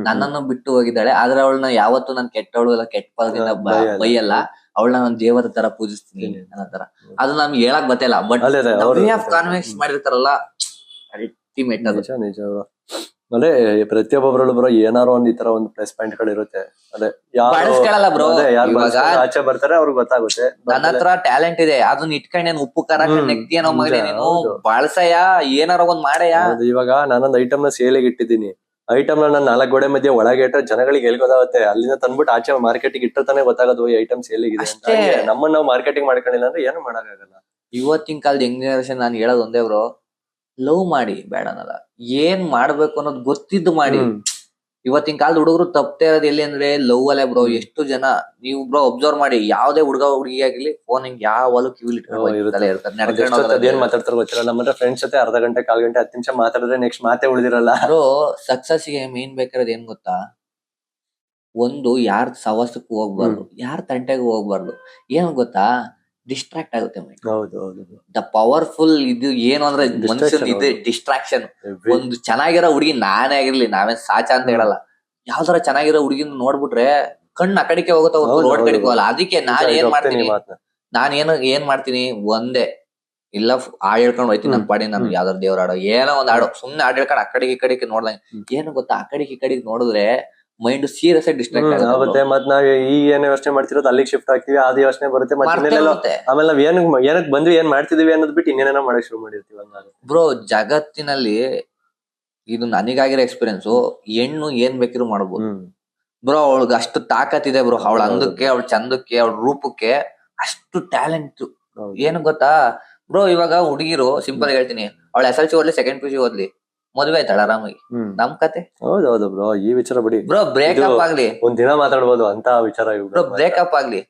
ನನ್ನನ್ನು ಬಿಟ್ಟು ಹೋಗಿದ್ದಾಳೆ. ಆದ್ರೆ ಅವಳನ್ನ ಯಾವತ್ತು ನಾನು ಕೆಟ್ಟವಳು ಎಲ್ಲ ಕೆಟ್ಟ ಪದದಿಂದ ಬೈಯಲ್ಲ. ಅವಳನ್ನ ನಾನು ದೇವರ ತರ ಪೂಜಿಸ್ತೀನಿ. ಅನ್ನೋ ತರ. ಅದು ನಮ್ಗೆ ಹೇಳಕ್ ಗೊತ್ತಿಲ್ಲ ಬಟ್ ಆಫ್ ಕಾನ್ವೆನ್ಸ್ ಮಾಡಿರ್ತಾರಲ್ಲ ಅಲ್ಟಿಮೇಟ್ ಅದು. ಅದೇ ಪ್ರತಿಯೊಬ್ಬೊಬ್ರಲ್ಲೂ ಬ್ರೋ ಏನಾರು ಒಂದ್ ಈ ತರ ಒಂದು ಪ್ಲಸ್ ಪಾಯಿಂಟ್ಗಳು ಇರುತ್ತೆ ಅದೇ ಯಾರು ಬಳಸ್ಕೊಳಲ್ಲ ಬ್ರೋ ಅದೇ ಯಾರು ಇವಾಗ ಆಚೆ ಬರ್ತಾರೆ ಅವ್ರಿಗೆ ಗೊತ್ತಾಗುತ್ತೆ. ನನ್ನ ಹತ್ರ ಟ್ಯಾಲೆಂಟ್ ಇದೆ ಅದನ್ನ ಇಟ್ಕೊಂಡ್ ಏನ್ ಉಪ್ಪು ಖಾರ. ನೆಕ್ತಿ ಅನ್ನೋ ಮಗನೇ ನೀನು? ಬಳಸಯ ಏನಾರ ಒಂದ್ ಮಾಡಯ್ಯ ಹೌದು, ಇವಾಗ ನಾನೊಂದ್ ಐಟಮ್ನ ಸೇಲಿಗೆ ಇಟ್ಟಿದ್ದೀನಿ. ಐಟಮ್ನ ನಾನು ನಾಲ್ಕು ಗೋಡೆ ಮಧ್ಯೆ ಒಳಗೆ ಇಟ್ಟರೆ ಜನಗಳಿಗೆ ಎಲ್ಲಿ ಗೊತ್ತಾಗುತ್ತೆ? ಅಲ್ಲಿಂದ ತಂದ್ಬಿಟ್ಟು ಆಚೆ ಮಾರ್ಕೆಟಿಗೆ ಇಟ್ಟರೆ ತಾನೇ ಗೊತ್ತಾಗೋದು ಈ ಐಟಮ್ ಸೇಲಿಗಿದೆ ಅಂತ. ನಮ್ಮನ್ನ ನಾವು ಮಾರ್ಕೆಟಿಂಗ್ ಮಾಡ್ಕೊಂಡಿಲ್ಲ ಅಂದ್ರೆ ಏನು ಮಾಡೋಕ್ಕಾಗಲ್ಲ. ಇವತ್ತಿನ ಕಾಲದ ಯಂಗ್ ಜನರೇಷನ್ ನಾನು ಹೇಳೋದು ಒಂದೇ ಬ್ರೋ ಲವ್ ಮಾಡಿ ಬೇಡ ಅನ್ನಲ್ಲ ಏನ್ ಮಾಡ್ಬೇಕು ಅನ್ನೋದು ಗೊತ್ತಿದ್ದು ಮಾಡಿ. ಇವತ್ತಿನ ಕಾಲದ ಹುಡುಗರು ತಪ್ಪದೇ ಇರೋದು ಎಲ್ಲಿ ಅಂದ್ರೆ ಲವ್ ಅಲ್ಲೇ ಬ್ರೋ. ಎಷ್ಟು ಜನ ನೀವು ಬ್ರೋ ಅಬ್ಸರ್ವ್ ಮಾಡಿ. ಯಾವ್ದೇ ಹುಡುಗ ಹುಡುಗಿ ಆಗ್ಲಿ ಫೋನ್ ಹಿಂಗ್ ಯಾವ ಕಿವಿಲಿ ಇರುತ್ತೆ. ಗೊತ್ತಿರಲ್ಲ. ನಮ್ಮ ಫ್ರೆಂಡ್ಸ್ ಜೊತೆ ಅರ್ಧ ಗಂಟೆ ಕಾಲ್ ಗಂಟೆ ಹತ್ತು ನಿಮಿಷ ಮಾತಾಡಿದ್ರೆ ನೆಕ್ಸ್ಟ್ ಮಾತೇ ಉಳಿದಿರಲ್ಲ. ಬ್ರೋ ಸಕ್ಸಸ್ಗೆ ಮೇನ್ ಬೇಕಿರೋದು ಏನ್ ಗೊತ್ತಾ? ಒಂದು ಯಾರ್ ಸವಾಸಕ್ಕೂ ಹೋಗ್ಬಾರ್ದು. ಯಾರ್ ತಂಟೆಗೂ ಹೋಗ್ಬಾರ್ದು. ಏನ್ ಗೊತ್ತಾ? ಡಿಸ್ಟ್ರಾಕ್ಟ್ ಆಗುತ್ತೆ ಮೈಂಡ್. ಹೌದು ಹೌದು ದ ಪವರ್ಫುಲ್ ಇದು ಏನು ಅಂದ್ರೆ ಮನುಷ್ಯನ್ ಇದು ಡಿಸ್ಟ್ರಾಕ್ಷನ್ ಒಂದು ಚೆನ್ನಾಗಿರೋ ಹುಡುಗಿ ನಾನೇ ಆಗಿರ್ಲಿ ನಾವೇನ್ ಸಾಚ ಅಂತ ಹೇಳಲ್ಲ. ಯಾವ್ದಾರ ಚೆನ್ನಾಗಿರೋ ಹುಡುಗಿನ ನೋಡ್ಬಿಟ್ರೆ ಕಣ್ಣು ಆ ಕಡೆಗೆ ಹೋಗುತ್ತಾ ರೋಡ್. ಕಡೆಗೆ ಹೋಗಲ್ಲ. ಅದಕ್ಕೆ ನಾನ್ ಏನ್ ಮಾಡ್ತೀನಿ? ನಾನು ಏನು ಏನ್ ಮಾಡ್ತೀನಿ? ಒಂದೇ. ಇಲ್ಲ ಹಾಡ್ ಹೇಳ್ಕೊಂಡು ಹೋಯ್ತೀನಿ ನನ್ನ ಪಾಡಿ ನಾನು. ಯಾವ್ದಾರು ದೇವ್ರ ಹಾಡೋ. ಏನೋ ಒಂದ್ ಹಾಡು. ಸುಮ್ನೆ ಹಾಡ್ ಹೇಳ್ಕೊಂಡು ಆ ಕಡೆಗೆ ಈ ಕಡೆಗೆ ನೋಡ್ದಂಗೆ. ಏನು ಗೊತ್ತಾ? ಆ ಕಡೆಗೆ ಈ ಕಡೆಗೆ ನೋಡಿದ್ರೆ ಮೈಂಡ್ ಸೀರಿಯಸ್ ಆಗಿ ಡಿಸ್ಟ್ರಾಕ್ಟ್ ಆಗುತ್ತೆ ಮತ್ ನಾವ್ ಈ ಏನ್ ಯೋಚನೆ ಮಾಡ್ತಿರೋದು ಅಲ್ಲಿಗೆ ಶಿಫ್ಟ್ ಆಗ್ತೀವಿ ಅದು ಯೋಚನೆ ಬರುತ್ತೆ. ಮತ್ತೆ ಆಮೇಲೆ ನಾವ್ ಏನಕ್ ಏನಕ್ ಬಂದ್ವಿ ಏನ್ ಮಾಡ್ತಿದೀವಿ ಅನ್ನೋದ್ ಬಿಟ್ಟು ಇನ್ನೇನೇನೋ ಮಾಡಕ್ ಶುರು ಮಾಡಿರ್ತೀವಿ ಬ್ರೋ ಜಗತ್ತಿನಲ್ಲಿ ಇದು ನನಗಾಗಿರೋ ಎಕ್ಸ್ಪೀರಿಯನ್ಸ್ ಹೆಣ್ಣು ಏನ್ ಬೇಕಿದ್ರು ಮಾಡ್ಬೋದು. ಬ್ರೋ ಅವಳಿಗೆ ಅಷ್ಟು ತಾಕತ್ತಿದೆ ಬ್ರೋ. ಅವಳ. ಅಂದಕ್ಕೆ ಅವಳ ಚಂದಕ್ಕೆ ಅವಳ ರೂಪಕ್ಕೆ ಅಷ್ಟು ಟ್ಯಾಲೆಂಟ್. ಏನು ಗೊತ್ತಾ? ಬ್ರೋ ಇವಾಗ ಹುಡುಗಿರು ಸಿಂಪಲ್ ಹೇಳ್ತೀನಿ. ಅವಳ ಎಸ್ ಎಲ್ ಸಿ ಓದ್ಲಿ ಸೆಕೆಂಡ್ ಪಿ ಸಿ ಓದ್ಲಿ. ಮದುವೆ ಆಯ್ತಾಳ ಆರಾಮಾಗಿ ನಮ್ ಕತೆ? ಹೌದು ಹೌದು ಬ್ರೋ ಈ ವಿಚಾರ ಬಿಡಿ. ಬ್ರೋ ಬ್ರೇಕಪ್ ಆಗ್ಲಿ. ಒಂದ್ ದಿನ ಮಾತಾಡ್ಬೋದು ಅಂತ ವಿಚಾರ ಬ್ರೋ ಬ್ರೇಕಪ್ ಆಗ್ಲಿ.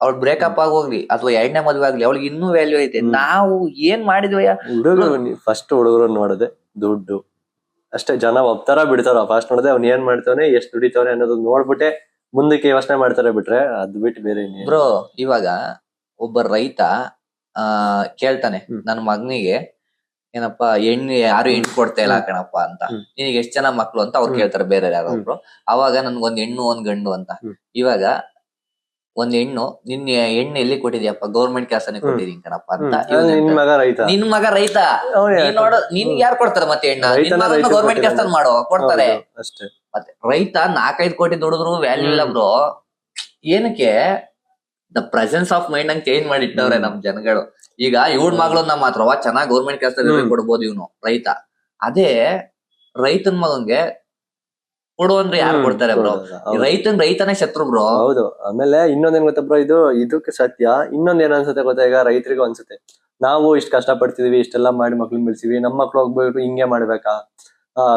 ಅವ್ಳ ಬ್ರೇಕಪ್ ಆಗೋಗ್ಲಿ ಅಥವಾ ಎರಡನೇ ಮದ್ವೆ ಆಗ್ಲಿ ಅವಳಿಗೆ ಇನ್ನೂ ವ್ಯಾಲ್ಯೂ ಐತೆ. ನಾವು ಏನ್ ಮಾಡಿದ್ವಯ್ಯ ಹುಡುಗರು ಫಸ್ಟ್ ಹುಡುಗರು ನೋಡದೆ ದುಡ್ಡು. ಅಷ್ಟೇ ಜನ ಒಪ್ತಾರ ಬಿಡ್ತಾರ. ಫಸ್ಟ್ ನೋಡದೆ ಅವ್ನ ಏನ್ ಮಾಡ್ತಾವನೆ ಎಷ್ಟ್ ದುಡಿತಾವನೆ ಅನ್ನೋದು ನೋಡ್ಬಿಟ್ಟೆ ಮುಂದಕ್ಕೆ ಯೋಚನೆ ಮಾಡ್ತಾರೆ ಬಿಟ್ರೆ ಅದ್ ಬಿಟ್ಟು ಬೇರೆ ಬ್ರೋ ಇವಾಗ ಒಬ್ಬ ರೈತ ಆ ಕೇಳ್ತಾನೆ. ನನ್ನ ಮಗನಿಗೆ ಏನಪ್ಪಾ ಹೆಣ್ಣು ಯಾರು ಹೆಣ್ಣು ಕೊಡ್ತಾ ಇಲ್ಲ ಕಣಪ್ಪ ಅಂತ. ನಿನಗೆ ಎಷ್ಟ್ ಜನ ಮಕ್ಳು ಅಂತ ಅವ್ರು. ಕೇಳ್ತಾರೆ ಬೇರೆ ಯಾರೋ ಒಬ್ರು. ಅವಾಗ ನನ್ಗೊಂದ್ ಹೆಣ್ಣು ಒಂದ್ ಗಂಡು ಅಂತ. ಇವಾಗ ಒಂದ್ ಹೆಣ್ಣು ನಿನ್ನ ಹೆಣ್ಣು ಎಲ್ಲಿ ಕೊಟ್ಟಿದ್ಯಪ್ಪ ಗೌರ್ಮೆಂಟ್ ಕೆಲಸನೇ ಕೊಟ್ಟಿದೀನಿ ಕಣಪ್ಪ ಅಂತ. ಇವ್ನು ನಿನ್ ಮಗ ರೈತ. ನಿನ್ ಮಗ ರೈತ. ನೀನ್ ನೋಡ ನಿನ್ ಯಾರು ಕೊಡ್ತಾರೆ ಮತ್ತೆ ಹೆಣ್ಣು ಗೌರ್ಮೆಂಟ್ ಕೆಲಸ. ಮಾಡೋ ಕೊಡ್ತಾರೆ. ಅಷ್ಟೇ. ಮತ್ತೆ ರೈತ ನಾಲ್ಕೈದು ಕೋಟಿ ದುಡಿದ್ರು ವ್ಯಾಲ್ಯೂ ಇಲ್ಲ. ಬ್ರೋ ಏನಕ್ಕೆ? ದ ಪ್ರೆಸೆನ್ಸ್ ಆಫ್ ಮೈಂಡ್ ಹಂಗ್ ಚೇಂಜ್ ಮಾಡಿ ಇಟ್ಟವ್ರೆ ಹ್ಮ್. ನಮ್ ಜನಗಳು. ಈಗ ಇವ್ಳ ಮಗಳನ್ನ ಮಾತ್ರ ಚೆನ್ನಾಗಿ ಗೌರ್ಮೆಂಟ್ ಕೆಲಸದಲ್ಲಿ. ಕೊಡ್ಬೋದು ಇವನು ರೈತ. ಅದೇ ರೈತನ ಮಗಂಗೆ ಕೊಡು ಅಂದ್ರೆ ಯಾರು ಕೊಡ್ತಾರೆ ಬ್ರೋ. ರೈತನ್ ರೈತನೇ ಶತ್ರು ಬ್ರೋ. ಹೌದು. ಆಮೇಲೆ ಇನ್ನೊಂದೇನ್ ಗೊತ್ತಾ ಬ್ರೋ ಇದು? ಇದಕ್ಕೆ ಸತ್ಯ. ಇನ್ನೊಂದ್ ಏನ್ ಅನ್ಸುತ್ತೆ ಗೊತ್ತಾ ಈಗ? ರೈತರಿಗೂ ಅನ್ಸುತ್ತೆ. ನಾವು ಇಷ್ಟ ಕಷ್ಟ ಪಡ್ತಿದೀವಿ ಇಷ್ಟೆಲ್ಲ ಮಾಡಿ ಮಕ್ಳನ್ನ ಬೆಳ್ಸಿವಿ ನಮ್ಮ ಮಕ್ಳು ಹೋಗ್ಬೇಕು ಹಿಂಗೆ ಮಾಡ್ಬೇಕಾ?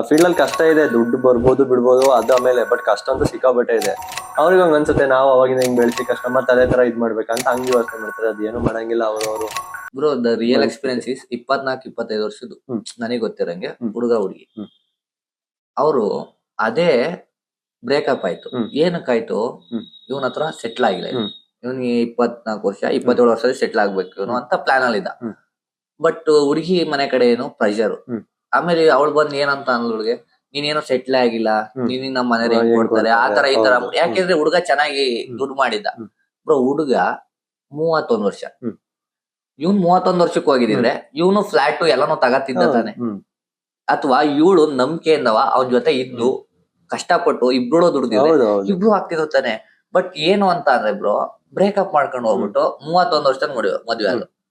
ಫೀಲ್ಡ್ ಅಲ್ಲಿ ಕಷ್ಟ ಇದೆ ದುಡ್ಡು ಬರ್ಬೋದು ಬಿಡ್ಬೋದು ಅದ ಮೇಲೆ ಬಟ್ ಕಷ್ಟ ಅಂತ ಸಿಕ್ಕಾಬಟ್ಟೆ ಇದೆ. ಅವ್ರಿಗೆ ಹಂಗ ಅನ್ಸುತ್ತೆ ನಾವು ಅವಾಗಿಂದ ಹಿಂಗ್ ಬೆಳೆಸಿ ಕಷ್ಟ ಮತ್ತೆ ಅದೇ ತರ ಇದ್ ಮಾಡ್ಬೇಕಂತ ಹಂಗೆ ಯೋಚನೆ ಮಾಡ್ತಾರೆ. ಅದೇನು ಮಾಡಂಗಿಲ್ಲ ಅವ್ರವ್ರು. Bro the real. Experience is ಇಪ್ಪತ್ನಾಲ್ಕು ಇಪ್ಪತ್ತೈದು ವರ್ಷದ್ದು. ನನಗೆ ಗೊತ್ತಿರಂಗೆ ಹುಡುಗ ಹುಡುಗಿ. ಅವರು ಅದೇ ಬ್ರೇಕಪ್ ಆಯ್ತು. ಏನಕ್ಕಾಯ್ತು. ಇವನ ಹತ್ರ ಸೆಟ್ಲ್ ಆಗಿಲ್ಲ. ಇವನಿಗೆ ಇಪ್ಪತ್ನಾಲ್ಕು ವರ್ಷ ಇಪ್ಪತ್ತೇಳು ವರ್ಷದಲ್ಲಿ ಸೆಟ್ಲ್ ಆಗ್ಬೇಕು ಇವನು ಅಂತ ಪ್ಲಾನ್ ಅಲ್ಲಿ ಇದ್ದ ಬಟ್ ಹುಡುಗಿ ಮನೆ ಕಡೆ ಏನು ಪ್ರೆಷರ್. ಆಮೇಲೆ ಅವಳು ಬಂದ್ ಏನಂತ ಅಂದ್ಳುಗೆ ನೀನೇನೋ ಸೆಟ್ಲ್ ಆಗಿಲ್ಲ. ನೀನ್ ನಮ್ಮ ಮನೇಲಿ ಹೆಂಗ್ ಕೊಡ್ತಾರೆ ಆ ತರ ಕೊಡ್ತಾರೆ? ಈ ತರ ಯಾಕೆಂದ್ರೆ ಹುಡುಗ ಚೆನ್ನಾಗಿ ದುಡ್ಡು ಮಾಡಿದ್ದ. ಬ್ರೋ ಹುಡುಗ ಮೂವತ್ತೊಂದ್ ವರ್ಷ. ಇವ್ನ್ ಮೂವತ್ತೊಂದ್ ವರ್ಷಕ್ಕೆ ಹೋಗಿದ್ರೆ ಇವನು ಫ್ಲಾಟ್ ಎಲ್ಲಾನು ತಗತ್ತಿದ್ದ ತಾನೆ. ಅಥವಾ ಇವಳು ನಂಬಿಕೆಯಿಂದವ ಅವನ ಜೊತೆ ಇದ್ದು ಕಷ್ಟಪಟ್ಟು ಇಬ್ರು ದುಡ್ದಿದ್ರೆ ಇಬ್ರು ಆಗ್ತಿದ್ರು ತಾನೆ. ಬಟ್ ಏನು ಅಂತ ಅಂದ್ರೆ ಬ್ರೋ ಬ್ರೇಕಪ್ ಮಾಡ್ಕೊಂಡು ಹೋಗ್ಬಿಟ್ಟು ಮೂವತ್ತೊಂದ್ ವರ್ಷ ಮದುವೆ ಮದ್ವೆ ಆದ್ರು